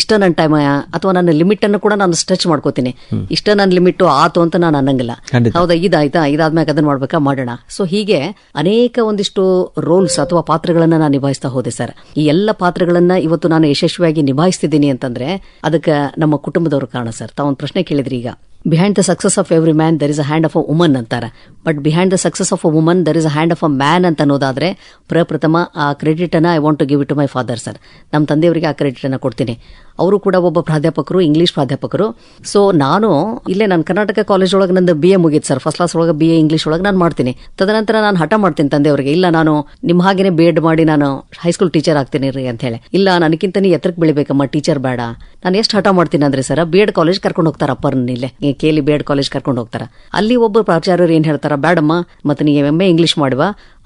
ಇಷ್ಟ ನನ್ನ ಟೈಮ್ ಅಥವಾ ನನ್ನ ಲಿಮಿಟ್ ಅನ್ನು ಕೂಡ ನಾನು ಸ್ಟ್ರೆಚ್ ಮಾಡ್ಕೋತೀನಿ. ಇಷ್ಟ ನನ್ನ ಲಿಮಿಟ್ ಆತು ಅಂತ ನಾನು ಅನ್ನಂಗಿಲ್ಲ. ಹೌದಾ ಇದಾಯ್ತಾ? ಇದಾದ್ಮೇಲೆ ಅದನ್ನ ಮಾಡ್ಬೇಕಾ? ಮಾಡೋಣ. ಸೊ ಹೀಗೆ ಅನೇಕ ಒಂದಿಷ್ಟು ರೋಲ್ಸ್ ಅಥವಾ ಪಾತ್ರಗಳನ್ನ ನಾನು ನಿಭಾಯಿಸ್ತಾ ಹೋದೆ ಸರ್. ಈ ಎಲ್ಲ ಪಾತ್ರಗಳನ್ನ ಇವತ್ತು ನಾನು ಯಶಸ್ವಿಯಾಗಿ ನಿಭಾಯಿಸ್ತಿದ್ದೀನಿ ಅಂತಂದ್ರೆ ಅದಕ್ಕೆ ನಮ್ಮ ಕುಟುಂಬದವರು ಕಾರಣ. ಸರ್ ತಾವೊಂದು ಪ್ರಶ್ನೆ ಕೇಳಿದ್ರಿ ಈಗ. Behind the success of every man there is a hand of a woman ಅಂತಾರೆ. But behind the success of a woman there is a hand of a man ಅಂತ ಅನ್ನೋದಾದ್ರೆ, ಪ್ರಪ್ರಥಮ, ಆ ಕ್ರೆಡಿಟ್ ಅನ್ನ I want to give it to my father sir ನಮ್ಮ ತಂದೆಯವರಿಗೆ ಆ credit ಅನ್ನ ಕೊಡ್ತೀನಿ. ಅವರು ಕೂಡ ಒಬ್ಬ ಪ್ರಾಧ್ಯಾಪಕರು ಇಂಗ್ಲಿಷ್ ಪ್ರಾಧ್ಯಾಪಕರು. ಸೊ ನಾನು ಇಲ್ಲೇ ನಾನು ಕರ್ನಾಟಕ ಕಾಲೇಜ್ ಒಳಗೆ ನಂದು ಬಿ ಎ ಮುಗೀತು ಸರ್ ಫಸ್ಟ್ ಕ್ಲಾಸ್ ಒಳಗೆ ಬಿ ಎ ಇಂಗ್ಲಿಷ್ ಒಳಗೆ ನಾನು ಮಾಡ್ತೀನಿ. ತದನಂತರ ನಾನು ಹಠ ಮಾಡ್ತೀನಿ ತಂದೆಯವರಿಗೆ. ಇಲ್ಲ, ನಾನು ನಿಮ್ಮ ಹಾಗೇನೆ ಬಿ ಎಡ್ ಮಾಡಿ ನಾನು ಹೈಸ್ಕೂಲ್ ಟೀಚರ್ ಆಗ್ತೀನಿ ರೀ ಅಂತ ಹೇಳಿ. ಇಲ್ಲ, ನನಗಿಂತ ನೀ ಎತ್ತರಕ್ಕೆ ಬೆಳಿಬೇಕಮ್ಮ ಟೀಚರ್ ಬೇಡ. ನಾನು ಎಷ್ಟು ಹಠ ಮಾಡ್ತೀನಿ ಅಂದ್ರೆ ಸರ್ ಬಿ ಎಡ್ ಕಾಲೇಜ್ ಕರ್ಕೊಂಡು ಹೋಗ್ತಾರ ಅಪ್ಪರನ್ನ ಇಲ್ಲೇ. ಕೇಳಿ ಬಿ ಎಡ್ ಕಾಲೇಜ್ ಕರ್ಕೊಂಡು ಹೋಗ್ತಾರ. ಅಲ್ಲಿ ಒಬ್ಬ ಪ್ರಾಚಾರ್ಯರು ಏನ್ ಹೇಳ್ತಾರ? ಬೇಡಮ್ಮ ಮತ್ತೆ ನೀ ಎಂ ಎ ಇಂಗ್ಲೀಷ್ ಮಾಡುವ.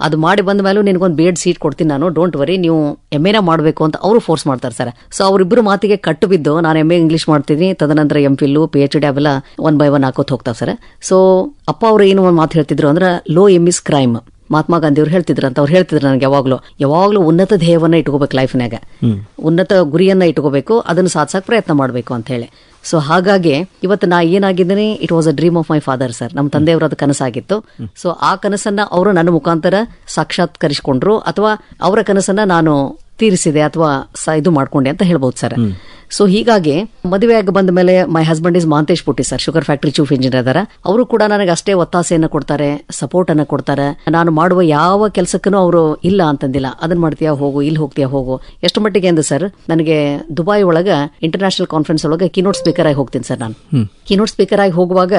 ಅದು ಮಾಡಿ ಬಂದ ಮೇಲೂ ನಿನಗೊಂದು ಬಿ ಎಡ್ ಸೀಟ್ ಕೊಡ್ತೀನಿ ನಾನು. ಡೋಂಟ್ ವರಿ ನೀವು ಎಂ ಎನ ಮಾಡಬೇಕು ಅಂತ ಅವರು ಫೋರ್ಸ್ ಮಾಡ್ತಾರೆ ಸರ್. ಸೊ ಅವರಿಬ್ಬರು ಮಾತಿಗೆ ಕಟ್ಟು ಬಿದ್ದು ನಾನು ಎಂ ಎ ಇಂಗ್ಲೀಷ್ ಮಾಡ್ತೀನಿ ತದನಂತರ M Phil P H D ಅವೆಲ್ಲ ಒನ್ ಬೈ ಒನ್ ಹಾಕೋತ್ ಹೋಗ್ತಾವೆ ಸರ್. ಸೊ ಅಪ್ಪ ಅವರು ಏನು ಒಂದು ಮಾತು ಹೇಳ್ತಿದ್ರು ಅಂದ್ರೆ low aim is crime Mahatma Gandhi ಅವ್ರು ಹೇಳ್ತಿದ್ರು ಅಂತ ಅವ್ರು ಹೇಳ್ತಿದ್ರು ನನಗೆ ಯಾವಾಗಲೂ. ಯಾವಾಗಲೂ ಉನ್ನತ ಧ್ಯೇಯವನ್ನ ಇಟ್ಕೋಬೇಕು ಲೈಫ್ನಾಗ ಉನ್ನತ ಗುರಿಯನ್ನ ಇಟ್ಕೋಬೇಕು ಅದನ್ನು ಸಾಧಿಸಕ್ ಪ್ರಯತ್ನ ಮಾಡಬೇಕು ಅಂತ ಹೇಳಿ. ಸೊ ಹಾಗಾಗಿ ಇವತ್ತು ನಾ ಏನಾಗಿದ್ದೀನಿ? It was a dream of my father sir ನಮ್ಮ ತಂದೆಯವರ ಅದು ಕನಸಾಗಿತ್ತು. ಸೊ ಆ ಕನಸನ್ನ ಅವರು ನನ್ನ ಮುಖಾಂತರ ಸಾಕ್ಷಾತ್ಕರಿಸಿಕೊಂಡ್ರು. ಅಥವಾ ಅವರ ಕನಸನ್ನ ನಾನು ತೀರಿಸಿದೆ ಅಥವಾ ಇದು ಮಾಡ್ಕೊಂಡೆ ಅಂತ ಹೇಳ್ಬೋದು ಸರ್ ಸೊ ಹೀಗಾಗಿ ಮದುವೆ ಆಗಿ ಬಂದ ಮೇಲೆ ಮೈ husband is Mahantesh Putti sir sugar factory chief engineer ಅದರ ಅವರು ಕೂಡ ನನಗೆ ಅಷ್ಟೇ ಒತ್ತಾಸೆಯನ್ನು ಕೊಡ್ತಾರೆ ಸಪೋರ್ಟ್ ಅನ್ನ ಕೊಡ್ತಾರೆ. ನಾನು ಮಾಡುವ ಯಾವ ಕೆಲಸಕ್ಕೂ ಅವರು ಇಲ್ಲ ಅಂತಂದಿಲ್ಲ. ಅದನ್ನ ಮಾಡ್ತೀಯಾ ಹೋಗು ಇಲ್ಲಿ ಹೋಗ್ತೀಯಾ ಹೋಗು. ಎಷ್ಟು ಮಟ್ಟಿಗೆ ಅಂದ್ರೆ ಸರ್ ನನಗೆ ದುಬೈ ಒಳಗ ಇಂಟರ್ನ್ಯಾಷನಲ್ ಕಾನ್ಫರೆನ್ಸ್ ಒಳಗೆ ಕಿನೋಟ್ ಸ್ಪೀಕರ್ ಆಗಿ ಹೋಗ್ತೀನಿ ಸರ್ ನಾನು. ಕಿನೋಟ್ ಸ್ಪೀಕರ್ ಆಗಿ ಹೋಗುವಾಗ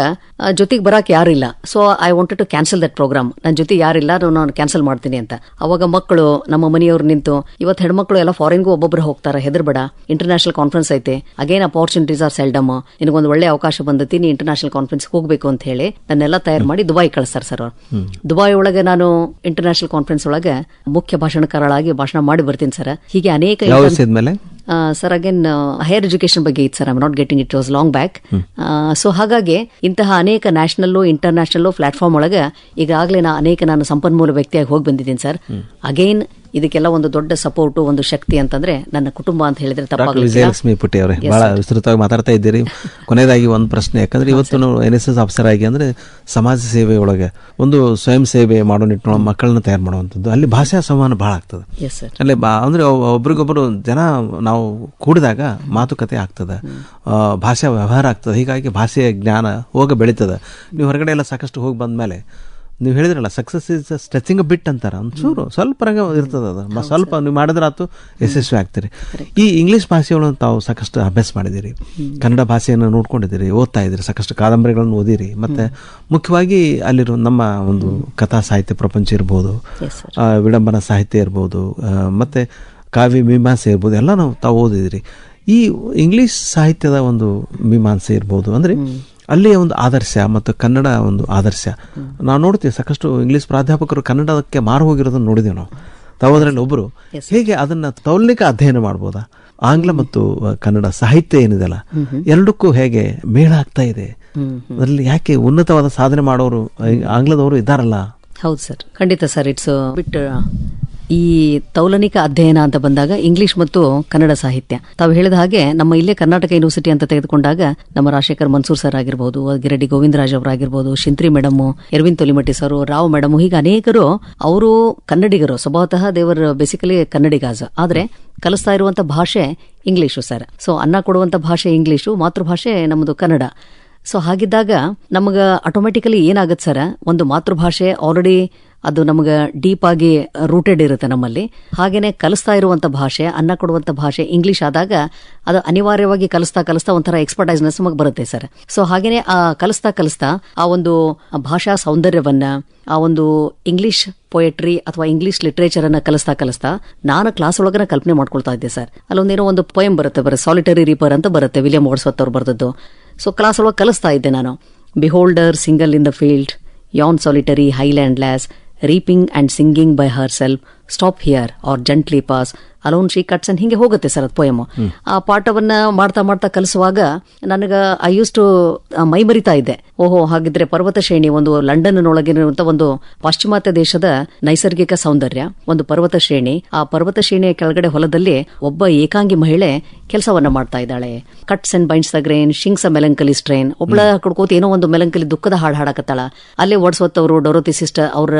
ಜೊತೆಗೆ ಬರಕ್ಕೆ ಯಾರಿಲ್ಲ so I wanted to cancel that program ನನ್ನ ಜೊತೆ ಯಾರಿಲ್ಲ ನಾನು- ನಾನು ಕ್ಯಾನ್ಸಲ್ ಮಾಡ್ತೀನಿ ಅಂತ. ಅವಾಗ ಮಕ್ಕಳು ನಮ್ಮ ಮನೆಯವರು ನಿಂತು ಇವತ್ತು ಹೆಣ್ಮಕ್ಳು ಎಲ್ಲ ಫಾರಿನ್ಗೂ ಒಬ್ಬೊಬ್ರು ಹೋಗ್ತಾರೆ ಹೆದರ್ಬೇಡ. ಇಂಟರ್ನ್ಯಾಷನಲ್ ಕಾನ್ಫರೆನ್ಸ್ ಐತೆ. ಅಗೇನ್ ಅಪಾರ್ಚುನಿಟೀಸ್ ಆರ್ ಸೆಲ್ಡಮ್ ನಿನಗೊಂದು ಒಳ್ಳೆ ಅವಕಾಶ ಬಂದತಿ ನೀ ಇಂಟರ್ನ್ಯಾಷನಲ್ ಕಾನ್ಫರೆನ್ಸ್ ಹೋಗಬೇಕು ಅಂತ ಹೇಳಿ ನನ್ನೆಲ್ಲ ತಯಾರು ಮಾಡಿ ದುಬೈ ಕಳಿಸ್ತಾರೆ ಸರ್ ಅವ್ರು. ದುಬೈ ಒಳಗೆ ನಾನು ಇಂಟರ್ನ್ಯಾಷನಲ್ ಕಾನ್ಫರೆನ್ಸ್ ಒಳಗೆ ಮುಖ್ಯ ಭಾಷಣಕಾರಳಾಗಿ ಭಾಷಣ ಮಾಡಿ ಬರ್ತೀನಿ ಸರ್. ಹೀಗೆ ಅನೇಕ ಸರ್ ಅಗೇನ್ ಹೈಯರ್ ಎಜುಕೇಶನ್ ಬಗ್ಗೆ ಇತ್ತು sir. I'm not getting it was long back so ಹಾಗಾಗಿ ಇಂತಹ ಅನೇಕ ನ್ಯಾಷನಲ್ಲು ಇಂಟರ್ನ್ಯಾಷನಲ್ ಪ್ಲಾಟ್ಫಾರ್ಮ್ ಒಳಗೆ ಈಗಾಗಲೇ ನಾ ಅನೇಕ ನಾನು ಸಂಪನ್ಮೂಲ ವ್ಯಕ್ತಿಯಾಗಿ ಹೋಗಿ ಬಂದಿದ್ದೀನಿ ಸರ್. ಅಗೈನ್ ಇದಕ್ಕೆಲ್ಲ ಒಂದು ದೊಡ್ಡ ಸಪೋರ್ಟು ಒಂದು ಶಕ್ತಿ ಅಂತಂದ್ರೆ ನನ್ನ ಕುಟುಂಬ ಅಂತ ಹೇಳಿದ್ರೆ ತಪ್ಪಾಗಲಿಲ್ಲ. ವಿಜಯಲಕ್ಷ್ಮಿ ಪುಟ್ಟಿ ಅವರೇ ಬಹಳ ವಿಸ್ತೃತವಾಗಿ ಮಾತಾಡ್ತಾ ಇದ್ದೀರಿ. ಕೊನೆಯದಾಗಿ ಒಂದು ಪ್ರಶ್ನೆ ಯಾಕಂದ್ರೆ ಇವತ್ತು ನಾವು ಎನ್ ಎಸ್ ಎಸ್ ಆಫೀಸರ್ ಆಗಿ ಅಂದ್ರೆ ಸಮಾಜ ಸೇವೆ ಒಳಗೆ ಒಂದು ಸ್ವಯಂ ಸೇವೆ ಮಾಡೋ ನಿಟ್ಟಿನೊಳಗೆ ಮಕ್ಕಳನ್ನ ತಯಾರು ಮಾಡುವಂಥದ್ದು. ಅಲ್ಲಿ ಭಾಷಾ ಸಂವಹನ ಬಹಳ ಆಗ್ತದೆ. ಎಸ್ ಸರ್ ಅಲ್ಲೇ ಬಾ ಅಂದ್ರೆ ಒಬ್ರಿಗೊಬ್ಬರು ಒಬ್ರಿಗೊಬ್ರು ಜನ ನಾವು ಕೂಡಿದಾಗ ಮಾತುಕತೆ ಆಗ್ತದೆ. ಆ, ಭಾಷಾ ವ್ಯವಹಾರ ಆಗ್ತದೆ. ಹೀಗಾಗಿ ಭಾಷೆಯ ಜ್ಞಾನ ಹೋಗ ಬೆಳೀತದೆ. ನೀವು ಹೊರಗಡೆ ಎಲ್ಲ ಸಾಕಷ್ಟು ಹೋಗಿ ಬಂದ್ಮೇಲೆ ನೀವು ಹೇಳಿದ್ರಲ್ಲ ಸಕ್ಸಸ್ ಇಸ್ ಸ್ಟ್ರೆಚಿಂಗ್ ಬಿಟ್ ಅಂತಾರ. ಒಂಚೂರು ಸ್ವಲ್ಪ ರಂಗ ಇರ್ತದೆ ಅದು. ಸ್ವಲ್ಪ ನೀವು ಮಾಡಿದ್ರೆ ಆತು ಯಶಸ್ವಿ ಆಗ್ತೀರಿ. ಈ ಇಂಗ್ಲಿಷ್ ಭಾಷೆಗಳನ್ನು ತಾವು ಸಾಕಷ್ಟು ಅಭ್ಯಾಸ ಮಾಡಿದ್ದೀರಿ. ಕನ್ನಡ ಭಾಷೆಯನ್ನು ನೋಡ್ಕೊಂಡಿದ್ದೀರಿ ಓದ್ತಾ ಇದ್ದೀರಿ ಸಾಕಷ್ಟು ಕಾದಂಬರಿಗಳನ್ನು ಓದಿರಿ. ಮತ್ತೆ ಮುಖ್ಯವಾಗಿ ಅಲ್ಲಿರೋ ನಮ್ಮ ಒಂದು ಕಥಾ ಸಾಹಿತ್ಯ ಪ್ರಪಂಚ ಇರ್ಬೋದು ವಿಡಂಬನ ಸಾಹಿತ್ಯ ಇರ್ಬೋದು ಮತ್ತು ಮತ್ತೆ ಕಾವ್ಯ ಮೀಮಾಂಸೆ ಇರ್ಬೋದು ಎಲ್ಲ ನಾವು ತಾವು ಓದಿದಿರಿ ಈ ಇಂಗ್ಲಿಷ್ ಸಾಹಿತ್ಯದ ಒಂದು ಮೀಮಾಂಸೆ ಇರ್ಬೋದು ಅಂದ್ರೆ ಅಲ್ಲಿಯ ಒಂದು ಆದರ್ಶ ಮತ್ತು ಕನ್ನಡ ಒಂದು ಆದರ್ಶ. ನಾವು ನೋಡ್ತೀವಿ ಸಾಕಷ್ಟು ಇಂಗ್ಲೀಷ್ ಪ್ರಾಧ್ಯಾಪಕರು ಕನ್ನಡಕ್ಕೆ ಮಾರು ಹೋಗಿರೋದನ್ನು ನೋಡಿದೀವಿ ನಾವು. ತಾವು ಅದರಲ್ಲಿ ಒಬ್ಬರು ಹೇಗೆ ಅದನ್ನ ತೌಲ್ಯಕ ಅಧ್ಯಯನ ಮಾಡ್ಬೋದಾ? ಆಂಗ್ಲ ಮತ್ತು ಕನ್ನಡ ಸಾಹಿತ್ಯ ಏನಿದೆಲ್ಲ ಎರಡಕ್ಕೂ ಹೇಗೆ ಮೇಳ ಆಗ್ತಾ ಇದೆ? ಅದರಲ್ಲಿ ಯಾಕೆ ಉನ್ನತವಾದ ಸಾಧನೆ ಮಾಡೋರು ಆಂಗ್ಲದವರು ಇದ್ದಾರಲ್ಲ? ಹೌದು ಸರ್. ಖಂಡಿತ ಸರ್ ಇಟ್ಸ್ ಬಿಟ್ ಈ ತೌಲನಿಕ ಅಧ್ಯಯನ ಅಂತ ಬಂದಾಗ ಇಂಗ್ಲಿಷ್ ಮತ್ತು ಕನ್ನಡ ಸಾಹಿತ್ಯ. ತಾವು ಹೇಳಿದ ಹಾಗೆ ನಮ್ಮ ಇಲ್ಲೇ ಕರ್ನಾಟಕ ಯೂನಿವರ್ಸಿಟಿ ಅಂತ ತೆಗೆದುಕೊಂಡಾಗ ನಮ್ಮ ರಾಜಶೇಖರ್ ಮನ್ಸೂರ್ ಸರ್ ಆಗಿರ್ಬೋದು, Giradi Govindaraj ಅವರಾಗಿರ್ಬೋದು, Shintri madam Erwin Tolimatti sir, Rao madam ಹೀಗೆ ಅನೇಕರು ಅವರು ಕನ್ನಡಿಗರು, ಸ್ವಭಾವತಃ ದೇವರ್ ಬೇಸಿಕಲಿ ಕನ್ನಡಿಗಾಜ. ಆದ್ರೆ ಕಲಿಸ್ತಾ ಇರುವಂತ ಭಾಷೆ ಇಂಗ್ಲಿಷು ಸರ್. ಸೊ ಅನ್ನ ಕೊಡುವಂತ ಭಾಷೆ ಇಂಗ್ಲಿಷು, ಮಾತೃಭಾಷೆ ನಮ್ಮದು ಕನ್ನಡ. ಸೊ ಹಾಗಿದ್ದಾಗ ನಮಗ ಆಟೋಮೆಟಿಕಲಿ ಏನಾಗುತ್ತೆ ಸರ್? ಒಂದು ಮಾತೃಭಾಷೆ ಆಲ್ರೆಡಿ ಅದು ನಮಗೆ ಡೀಪ್ ಆಗಿ ರೂಟೆಡ್ ಇರುತ್ತೆ ನಮ್ಮಲ್ಲಿ. ಹಾಗೇನೆ ಕಲಿಸ್ತಾ ಇರುವಂತ ಭಾಷೆ, ಅನ್ನ ಕೊಡುವಂತ ಭಾಷೆ ಇಂಗ್ಲಿಷ್ ಆದಾಗ ಅದು ಅನಿವಾರ್ಯವಾಗಿ ಕಲಿಸ್ತಾ ಕಲಿಸ್ತಾ ಒಂಥರ ಎಕ್ಸ್ಪರ್ಟೈಸ್ನೆಸ್ ನಮಗೆ ಬರುತ್ತೆ ಸರ್. ಸೊ ಹಾಗೇನೆ ಆ ಕಲಿಸ್ತಾ ಕಲಿಸ್ತಾ ಆ ಒಂದು ಭಾಷಾ ಸೌಂದರ್ಯವನ್ನ, ಆ ಒಂದು ಇಂಗ್ಲಿಷ್ ಪೊಯೆಟ್ರಿ ಅಥವಾ ಇಂಗ್ಲಿಷ್ ಲಿಟ್ರೇಚರ್ ಅನ್ನ ಕಲಿಸ್ತಾ ಕಲಿಸ್ತಾ ನಾನು ಕ್ಲಾಸ್ ಒಳಗನ ಕಲ್ಪನೆ ಮಾಡ್ಕೊಳ್ತಾ ಇದ್ದೆ ಸರ್. ಅಲ್ಲೊಂದೇನೋ ಒಂದು ಪೊಯಮ್ ಬರುತ್ತೆ ಬರ ಸಾಲಿಟರಿ ರೀಪರ್ ಅಂತ ಬರುತ್ತೆ ವಿಲಿಯಂ ವಾಟ್ಸ್ವತ್ ಅವ್ರು ಬರೆದದ್ದು. ಸೊ ಕ್ಲಾಸ್ ಒಳಗೆ ಕಲಿಸ್ತಾ ಇದ್ದೆ ನಾನು. Behold her single in the field yon solitary highland lass reaping and singing by herself stop here or gently pass alone she cuts and and ಹಿಂಗೆ ಹೋಗುತ್ತೆ ಸರ್ ಅದು ಪೊಯಮ್ ಆ ಪಾಠವನ್ನ ಮಾಡ್ತಾ ಮಾಡ್ತಾ ಕಲಿಸುವಾಗ ನನಗೆ ಐ ಯೂಸ್ ಟು ಮೈ ಮರಿತಾ ಇದ್ದೆ. ಓಹೋ ಹಾಗಿದ್ರೆ ಪರ್ವತ ಶ್ರೇಣಿ ಒಂದು ಲಂಡನ್ ಒಳಗಿರುವಂತ ಒಂದು ಪಾಶ್ಚಿಮಾತ್ಯ ದೇಶದ ನೈಸರ್ಗಿಕ ಸೌಂದರ್ಯ ಒಂದು ಪರ್ವತ ಶ್ರೇಣಿ. ಆ ಪರ್ವತ ಶ್ರೇಣಿಯ ಕೆಳಗಡೆ ಹೊಲದಲ್ಲಿ ಒಬ್ಬ ಏಕಾಂಗಿ ಮಹಿಳೆ ಕೆಲಸವನ್ನ ಮಾಡ್ತಾ ಇದ್ದಾಳೆ. Cuts and binds the grain sings melancholy strain ಒಬ್ಳ ಕಡ್ಕೋತ ಏನೋ ಒಂದು ಮೆಲಂಕಲಿ ದುಃಖದ ಹಾಡು ಹಾಡಕತ್ತಾಳ. ಅಲ್ಲೇ ಓಡಿಸ್ವತ್ ಅವರು ಡೊರೋತಿ ಸಿಸ್ಟರ್ ಅವರ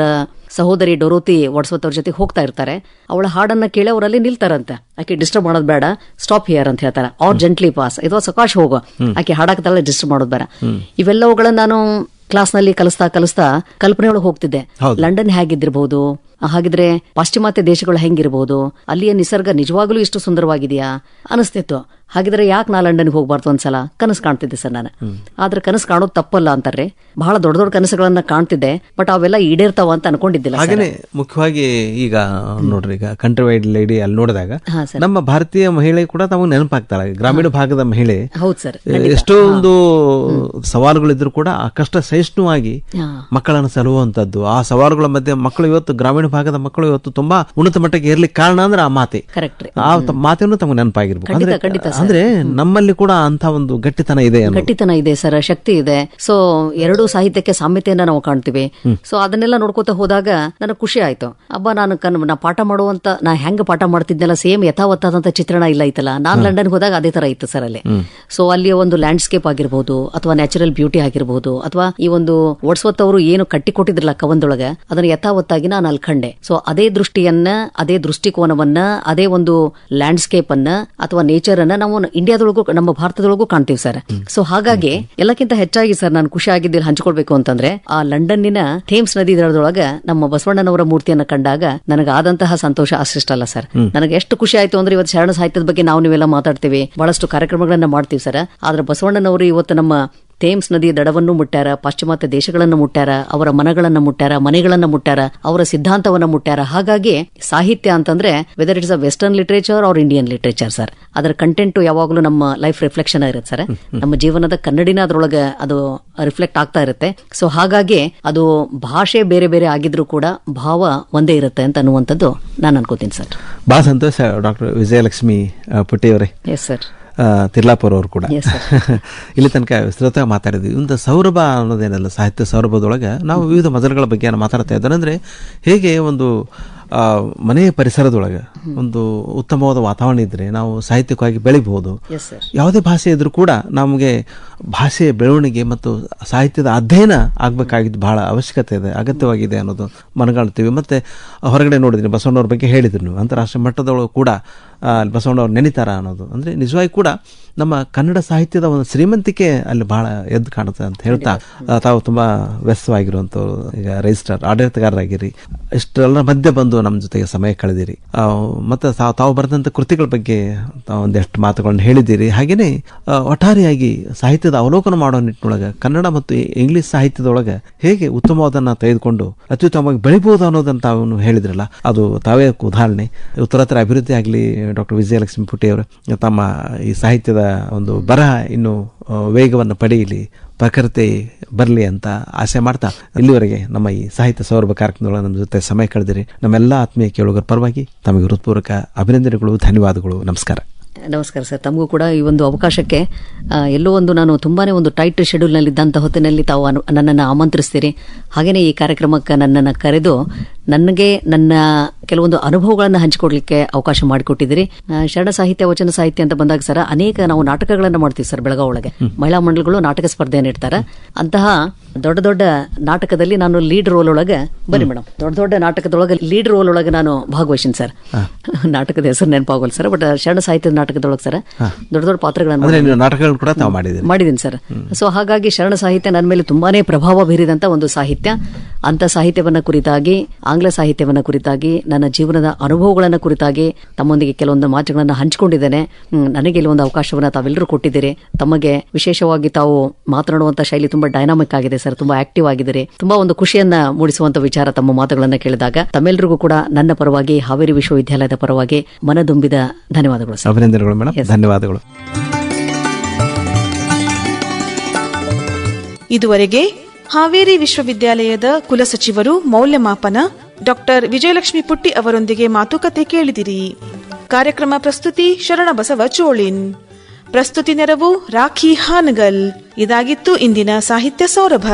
ಸಹೋದರಿ ಡೊರೋತಿ ಓಡಿಸ್ವತ್ ಅವ್ರ ಜೊತೆ ಹೋಗ್ತಾ ಇರ್ತಾರೆ. ಅವಳ ಹಾಡನ್ನ ಕೇಳಿ ಅವರಲ್ಲಿ ನಿಲ್ತಾರಂತೆ. ಆಕೆ ಡಿಸ್ಟರ್ಬ್ ಮಾಡೋದು ಬೇಡ. ಸ್ಟಾಪ್ ಹಿಯರ್ ಅಂತ ಹೇಳ್ತಾರೆ. ಆರ್ ಜೆಂಟ್ಲಿ ಪಾಸ್ ಇದು ಸಕಾಶ್ ಹೋಗೋ. ಆಕೆ ಹಾಡಾಕದಲ್ಲ ಡಿಸ್ಟರ್ಬ್ ಮಾಡೋದು ಬೇಡ. ಇವೆಲ್ಲವುಗಳನ್ನ ನಾನು ಕ್ಲಾಸ್ನಲ್ಲಿ ಕಲಿಸ್ತಾ ಕಲಿಸ್ತಾ ಕಲ್ಪನೆ ಒಳಗೆ ಹೋಗ್ತಿದ್ದೆ ಲಂಡನ್ ಹೇಗಿದ್ದಿರಬಹುದು ಹಾಗಿದ್ರೆ ಪಾಶ್ಚಿಮಾತ್ಯ ದೇಶಗಳು ಹೆಂಗಿರಬಹುದು ಅಲ್ಲಿಯ ನಿಸರ್ಗ ನಿಜವಾಗ್ಲೂ ಇಷ್ಟು ಸುಂದರವಾಗಿದೆಯಾ? ಅನಿಸ್ತಿತ್ತು. ಹಾಗಿದ್ರೆ ಯಾಕೆ ನಾ ಲಂಡನ್ಗೆ ಹೋಗ್ಬಾರ್ದು ಒಂದ್ಸಲ? ಕನಸು ಕಾಣ್ತಿದ್ದೆ ಸರ್ ನಾನು. ಆದ್ರೆ ಕನಸು ಕಾಣೋದು ತಪ್ಪಲ್ಲ ಅಂತಾರೆ ಬಹಳ ದೊಡ್ಡ ದೊಡ್ಡ ಕನಸುಗಳನ್ನ ಕಾಣ್ತಿದ್ದೆ ಬಟ್ ಅವೆಲ್ಲ ಈಡೇರ್ತಾವ ಅಂತ ಅನ್ಕೊಂಡಿದ್ದಿಲ್ಲ. ಹಾಗೇನೆ ಮುಖ್ಯವಾಗಿ ಈಗ ನೋಡ್ರಿ ಈಗ ಕಂಟ್ರಿ ವೈಡ್ ಲೇಡಿ ಅಲ್ಲಿ ನೋಡಿದಾಗ ನಮ್ಮ ಭಾರತೀಯ ಮಹಿಳೆ ಕೂಡ ತಮಗೆ ನೆನಪಾಗ್ತಾಳೆ. ಗ್ರಾಮೀಣ ಭಾಗದ ಮಹಿಳೆ ಹೌದು ಸರ್ ಎಷ್ಟೋ ಒಂದು ಸವಾಲುಗಳಿದ್ರು ಕೂಡ ಆ ಕಷ್ಟ ಸಹಿಷ್ಣುವಾಗಿ ಮಕ್ಕಳನ್ನ ಸಲುವಂತದ್ದು. ಆ ಸವಾಲುಗಳ ಮಧ್ಯೆ ಮಕ್ಕಳು ಇವತ್ತು ಗ್ರಾಮೀಣ ಭಾಗದ ಮಕ್ಕಳು ಇವತ್ತು ತುಂಬಾ ಉನ್ನತ ಮಟ್ಟಕ್ಕೆ ಇರ್ಲಿಕ್ಕೆ ಕಾರಣ ಅಂದ್ರೆ ಆ ಮಾತೆ. ಕರೆಕ್ಟ್ ಆ ಮಾತೆಯನ್ನು ತಮಗೆ ನೆನಪಾಗಿರ್ಬೇಕು. ಅಂದ್ರೆ ನಮ್ಮಲ್ಲಿ ಕೂಡ ಅಂತ ಒಂದು ಗಟ್ಟಿತನ ಇದೆ. ಗಟ್ಟಿತನ ಇದೆ ಸರ್ ಶಕ್ತಿ ಇದೆ. ಸೊ ಎರಡು ಸಾಹಿತ್ಯಕ್ಕೆ ಸಾಮ್ಯತೆಯನ್ನ ನಾವು ಕಾಣ್ತೀವಿ. ಸೊ ಅದನ್ನೆಲ್ಲ ನೋಡ್ಕೋತಾ ಹೋದಾಗ ನನಗೆ ಖುಷಿ ಆಯ್ತು. ಅಬ್ಬ ನಾನು ಕನ್ ನಾ ಪಾಠ ಮಾಡುವಂತ ನಾ ಹೆಂಗ್ ಪಾಠ ಮಾಡ್ತಿದ್ನಲ್ಲ ಸೇಮ್ ಯಥಾವತ್ತಾದಂತ ಚಿತ್ರಣ ಇಲ್ಲ ಐತಲ್ಲ. ನಾನು ಲಂಡನ್ ಹೋದಾಗ ಅದೇ ತರ ಇತ್ತು ಸರ್ ಅಲ್ಲಿ. ಸೊ ಅಲ್ಲಿ ಒಂದು ಲ್ಯಾಂಡ್ಸ್ಕೇಪ್ ಆಗಿರ್ಬೋದು ಅಥವಾ ನ್ಯಾಚುರಲ್ ಬ್ಯೂಟಿ ಆಗಿರ್ಬೋದು ಅಥವಾ ಈ ಒಂದು ವರ್ಡ್ಸ್ವತ್ ಅವರು ಏನು ಕಟ್ಟಿಕೊಟ್ಟಿದ್ರಲ್ಲ ಕವನದೊಳಗೆ ಅದನ್ನ ಯಥಾವತ್ತಾಗಿ ನಾನು ಅಲ್ಲಿ ಕಂಡೆ. ಸೊ ಅದೇ ದೃಷ್ಟಿಯನ್ನ ಅದೇ ದೃಷ್ಟಿಕೋನವನ್ನ ಅದೇ ಒಂದು ಲ್ಯಾಂಡ್ಸ್ಕೇಪ್ ಅನ್ನ ಅಥವಾ ನೇಚರ್ ಅನ್ನ ನಾವು ಇಂಡಿಯಾದೊಳಗೂ ನಮ್ಮ ಭಾರತದೊಳಗೂ ಕಾಣ್ತೀವಿ ಸರ್. ಸೊ ಹಾಗಾಗಿ ಎಲ್ಲಕ್ಕಿಂತ ಹೆಚ್ಚಾಗಿ ಸರ್ ನಾನು ಖುಷಿ ಆಗಿದ್ದಲ್ಲಿ ಹಂಚಿಕೊಳ್ಬೇಕು ಅಂತಂದ್ರೆ ಆ ಲಂಡನ್ನಿನ ಥೇಮ್ಸ್ ನದಿ ದಡದೊಳಗ ನಮ್ಮ ಬಸವಣ್ಣನವರ ಮೂರ್ತಿಯನ್ನ ಕಂಡಾಗ ನನಗಾದಂತಹ ಸಂತೋಷ ಅಷ್ಟಿಷ್ಟಲ್ಲ ಸರ್. ನನಗೆ ಎಷ್ಟು ಖುಷಿ ಆಯ್ತು ಅಂದ್ರೆ ಇವತ್ತು ಶರಣ ಸಾಹಿತ್ಯದ ಬಗ್ಗೆ ನಾವು ನೀವೆಲ್ಲ ಮಾತಾಡ್ತೀವಿ. ಬಹಳಷ್ಟು ಕಾರ್ಯಕ್ರಮಗಳನ್ನ ಮಾಡ್ತೀವಿ ಸರ್. ಆದ್ರೆ ಬಸವಣ್ಣನವರು ಇವತ್ತು ನಮ್ಮ ಥೇಮ್ಸ್ ನದಿ ದಡವನ್ನು ಮುಟ್ಟಾರ ಪಾಶ್ಚಿಮಾತ್ಯ ದೇಶಗಳನ್ನು ಮುಟ್ಟಾರ ಅವರ ಮನಗಳನ್ನು ಮುಟ್ಟಾರ ಮನೆಗಳನ್ನು ಮುಟ್ಟಾರ ಅವರ ಸಿದ್ಧಾಂತವನ್ನು ಮುಟ್ಟಾರ ಹಾಗಾಗಿ ಸಾಹಿತ್ಯ ಅಂತಂದ್ರೆ whether it's a western literature or Indian literature sir ಅದರ ಕಂಟೆಂಟ್ ಯಾವಾಗಲೂ ನಮ್ಮ ಲೈಫ್ ರಿಫ್ಲೆಕ್ಷನ್ ಇರುತ್ತೆ ಸರ್ ನಮ್ಮ ಜೀವನದ ಕನ್ನಡಿನ ಅದರೊಳಗೆ ಅದು ರಿಫ್ಲೆಕ್ಟ್ ಆಗ್ತಾ ಇರುತ್ತೆ. ಸೊ ಹಾಗಾಗಿ ಅದು ಭಾಷೆ ಬೇರೆ ಬೇರೆ ಆಗಿದ್ರು ಕೂಡ ಭಾವ ಒಂದೇ ಇರುತ್ತೆ ಅಂತ ಅನ್ನುವಂಥದ್ದು ನಾನು ಅನ್ಕೋತೀನಿ ಸರ್ ಬಹಳ ಸಂತೋಷ ಡಾಕ್ಟರ್ ವಿಜಯಲಕ್ಷ್ಮಿ ಪುಟ್ಟಿಯವರೇ. ಎಸ್ ಸರ್ ತಿರ್ಲಾಪುರ ಅವರು ಕೂಡ. *laughs* ಇಲ್ಲಿ ತನಕ ವಿಸ್ತೃತವಾಗಿ ಮಾತಾಡಿದ್ವಿ. ಒಂದು ಸೌರಭ ಅನ್ನೋದೇನಲ್ಲ ಸಾಹಿತ್ಯ ಸೌರಭದೊಳಗೆ ನಾವು ವಿವಿಧ ಮಜಲುಗಳ ಬಗ್ಗೆ ಮಾತಾಡ್ತಾ ಇದ್ದಾರೆ ಅಂದರೆ ಹೇಗೆ ಒಂದು ಮನೆಯ ಪರಿಸರದೊಳಗೆ ಒಂದು ಉತ್ತಮವಾದ ವಾತಾವರಣ ಇದ್ರೆ ನಾವು ಸಾಹಿತ್ಯಕವಾಗಿ ಬೆಳಿಬಹುದು. ಯಾವುದೇ ಭಾಷೆ ಇದ್ರೂ ಕೂಡ ನಮಗೆ ಭಾಷೆಯ ಬೆಳವಣಿಗೆ ಮತ್ತು ಸಾಹಿತ್ಯದ ಅಧ್ಯಯನ ಆಗ್ಬೇಕಾಗಿದ್ದು ಬಹಳ ಅವಶ್ಯಕತೆ ಇದೆ ಅಗತ್ಯವಾಗಿದೆ ಅನ್ನೋದು ಮನಗಾಳ್ತೀವಿ ಮತ್ತೆ ಹೊರಗಡೆ ನೋಡಿದ್ರಿ ಬಸವಣ್ಣವ್ರ ಬಗ್ಗೆ ಹೇಳಿದ್ರು ನೀವು. ಅಂತಾರಾಷ್ಟ್ರೀಯ ಮಟ್ಟದೊಳಗೆ ಕೂಡ ಆ, ಅಲ್ಲಿ ಬಸವಣ್ಣವ್ರು ನೆನಿತಾರ ಅನ್ನೋದು. ಅಂದ್ರೆ ನಿಜವಾಗಿ ಕೂಡ ನಮ್ಮ ಕನ್ನಡ ಸಾಹಿತ್ಯದ ಒಂದು ಶ್ರೀಮಂತಿಕೆ ಅಲ್ಲಿ ಬಹಳ ಎದ್ದು ಕಾಣುತ್ತೆ ಅಂತ ಹೇಳ್ತಾ ತಾವು ತುಂಬಾ ವ್ಯಸ್ತವಾಗಿರುವಂಥವ್ರು. ಈಗ ರಿಜಿಸ್ಟರ್ ಆಡಳಿತಗಾರರಾಗಿರಿ. ಇಷ್ಟೆಲ್ಲರ ಮಧ್ಯೆ ಬಂದು ನಮ್ಮ ಜೊತೆಗೆ ಸಮಯ ಕಳೆದಿರಿ. ಮತ್ತು ತಾವು ತಾವು ಬರೆದಂಥ ಕೃತಿಗಳ ಬಗ್ಗೆ ತಾವು ಒಂದೆಷ್ಟು ಮಾತುಗಳನ್ನು ಹೇಳಿದ್ದೀರಿ. ಹಾಗೇನೆ ಆ, ಒಟ್ಟಾರೆಯಾಗಿ ಸಾಹಿತ್ಯದ ಅವಲೋಕನ ಮಾಡೋ ನಿಟ್ಟಿನೊಳಗೆ ಕನ್ನಡ ಮತ್ತು ಇಂಗ್ಲೀಷ್ ಸಾಹಿತ್ಯದೊಳಗೆ ಹೇಗೆ ಉತ್ತಮವಾದನ್ನು ತೆಗೆದುಕೊಂಡು ಅತ್ಯುತ್ತಮವಾಗಿ ಬೆಳಿಬಹುದು ಅನ್ನೋದನ್ನ ತಾವು ಹೇಳಿದ್ರಲ್ಲ ಅದು ತಾವೇ ಉದಾಹರಣೆ. ಉತ್ತರೋತ್ತರ ಅಭಿವೃದ್ಧಿ ಆಗಲಿ ಡಾಕ್ಟರ್ ವಿಜಯಲಕ್ಷ್ಮಿ ಪುಟ್ಟಿಯವರು ತಮ್ಮ ಈ ಸಾಹಿತ್ಯದ ಒಂದು ಬರಹ ಇನ್ನು ವೇಗವನ್ನು ಪಡೆಯಲಿ, ಪ್ರಕೃತಿ ಬರಲಿ ಅಂತ ಆಸೆ ಮಾಡ್ತಾ ಇಲ್ಲಿವರೆಗೆ ನಮ್ಮ ಈ ಸಾಹಿತ್ಯ ಸೌರಭ ಕಾರ್ಯಕ್ರಮದೊಳಗೆ ನಮ್ಮ ಜೊತೆ ಸಮಯ ಕಳೆದಿರಿ. ನಮ್ಮೆಲ್ಲ ಆತ್ಮೀಯ ಕೇಳುಗರ ಪರವಾಗಿ ತಮಗೆ ಹೃತ್ಪೂರ್ವಕ ಅಭಿನಂದನೆಗಳು, ಧನ್ಯವಾದಗಳು, ನಮಸ್ಕಾರ. ನಮಸ್ಕಾರ ಸರ್. ತಮಗೂ ಕೂಡ ಈ ಒಂದು ಅವಕಾಶಕ್ಕೆ ಎಲ್ಲೋ ಒಂದು ನಾನು ತುಂಬಾನೇ ಒಂದು ಟೈಟ್ ಶೆಡ್ಯೂಲ್ನಲ್ಲಿದ್ದಂಥ ಹೊತ್ತಿನಲ್ಲಿ ತಾವು ನನ್ನನ್ನು ಆಮಂತ್ರಿಸ್ತೀರಿ. ಹಾಗೆಯೇ ಈ ಕಾರ್ಯಕ್ರಮಕ್ಕೆ ನನ್ನನ್ನು ಕರೆದು, ನನಗೆ ನನ್ನ ಕೆಲವೊಂದು ಅನುಭವಗಳನ್ನು ಹಂಚಿಕೊಡ್ಲಿಕ್ಕೆ ಅವಕಾಶ ಮಾಡಿಕೊಟ್ಟಿದ್ದೀರಿ. ಶರಣ ಸಾಹಿತ್ಯ ವಚನ ಸಾಹಿತ್ಯ ಅಂತ ಬಂದಾಗ ಸರ್ ಅನೇಕ ನಾವು ನಾಟಕಗಳನ್ನು ಮಾಡ್ತೀವಿ ಸರ್ ಬೆಳಗಾವ್ ಒಳಗೆ ಮಹಿಳಾ ಮಂಡಳಿಗಳು ನಾಟಕ ಸ್ಪರ್ಧೆಯನ್ನು ಇಡ್ತಾರೆ. ಅಂತಹ ದೊಡ್ಡ ದೊಡ್ಡ ನಾಟಕದಲ್ಲಿ ನಾನು ಲೀಡ್ ರೋಲ್ ಒಳಗೆ ಬನ್ನಿ ಮೇಡಮ್ ದೊಡ್ಡ ದೊಡ್ಡ ನಾಟಕದೊಳಗೆ ಲೀಡ್ ರೋಲ್ ಒಳಗೆ ನಾನು ಭಾಗವಹಿಸಿನಿ ಸರ್. *laughs* ನಾಟಕದ ಹೆಸರು ನೆನಪಾಗೋಲ್ಲ ಸರ್ ಬಟ್ ಶರಣ ಸಾಹಿತ್ಯದ ನಾಟಕದೊಳಗೆ ಸರ್ ದೊಡ್ಡ ದೊಡ್ಡ ಪಾತ್ರಗಳನ್ನು ಮಾಡಿದ್ದೀನಿ ಸರ್. ಸೊ ಹಾಗಾಗಿ ಶರಣ ಸಾಹಿತ್ಯ ನನ್ನ ಮೇಲೆ ತುಂಬಾನೇ ಪ್ರಭಾವ ಬೀರಿದಂತ ಒಂದು ಸಾಹಿತ್ಯ. ಅಂತ ಸಾಹಿತ್ಯವನ್ನ ಕುರಿತಾಗಿ ಆಂಗ್ಲ ಸಾಹಿತ್ಯವನ್ನ ಕುರಿತಾಗಿ ನನ್ನ ಜೀವನದ ಅನುಭವಗಳನ್ನ ಕುರಿತಾಗಿ ತಮ್ಮೊಂದಿಗೆ ಕೆಲವೊಂದು ಮಾತುಗಳನ್ನು ಹಂಚಿಕೊಂಡಿದ್ದೇನೆ. ನನಗೆ ಇಲ್ಲಿ ಒಂದು ಅವಕಾಶವನ್ನು ತಾವೆಲ್ಲರೂ ಕೊಟ್ಟಿದ್ದೀರಿ. ತಮಗೆ ವಿಶೇಷವಾಗಿ ತಾವು ಮಾತನಾಡುವಂಥ ಶೈಲಿ ತುಂಬಾ ಡೈನಾಮಿಕ್ ಆಗಿದೆ ಸರ್ ತುಂಬಾ ಆಕ್ಟಿವ್ ಆಗಿದ್ದೀರಿ. ತುಂಬಾ ಒಂದು ಖುಷಿಯನ್ನ ಮೂಡಿಸುವಂತ ವಿಚಾರ ತಮ್ಮ ಮಾತುಗಳನ್ನು ಕೇಳಿದಾಗ ತಮ್ಮೆಲ್ಲರಿಗೂ ಕೂಡ ನನ್ನ ಪರವಾಗಿ ಹಾವೇರಿ ವಿಶ್ವವಿದ್ಯಾಲಯದ ಪರವಾಗಿ ಮನದುಂಬಿದ ಧನ್ಯವಾದಗಳು ಅಭಿನಂದನೆಗಳು ಮೇಡಮ್ ಧನ್ಯವಾದಗಳು. ಇದುವರೆಗೆ ಹಾವೇರಿ ವಿಶ್ವವಿದ್ಯಾಲಯದ ಕುಲಸಚಿವರು, ಮೌಲ್ಯಮಾಪನ ಡಾಕ್ಟರ್ ವಿಜಯಲಕ್ಷ್ಮಿ ಪುಟ್ಟಿ ಅವರೊಂದಿಗೆ ಮಾತುಕತೆ ಕೇಳಿದಿರಿ. ಕಾರ್ಯಕ್ರಮ ಪ್ರಸ್ತುತಿ ಶರಣಬಸವ ಚೋಳಿನ್. ಪ್ರಸ್ತುತಿ ನೆರವು ರಾಖಿ ಹಾನಗಲ್. ಇದಾಗಿತ್ತು ಇಂದಿನ ಸಾಹಿತ್ಯ ಸೌರಭ.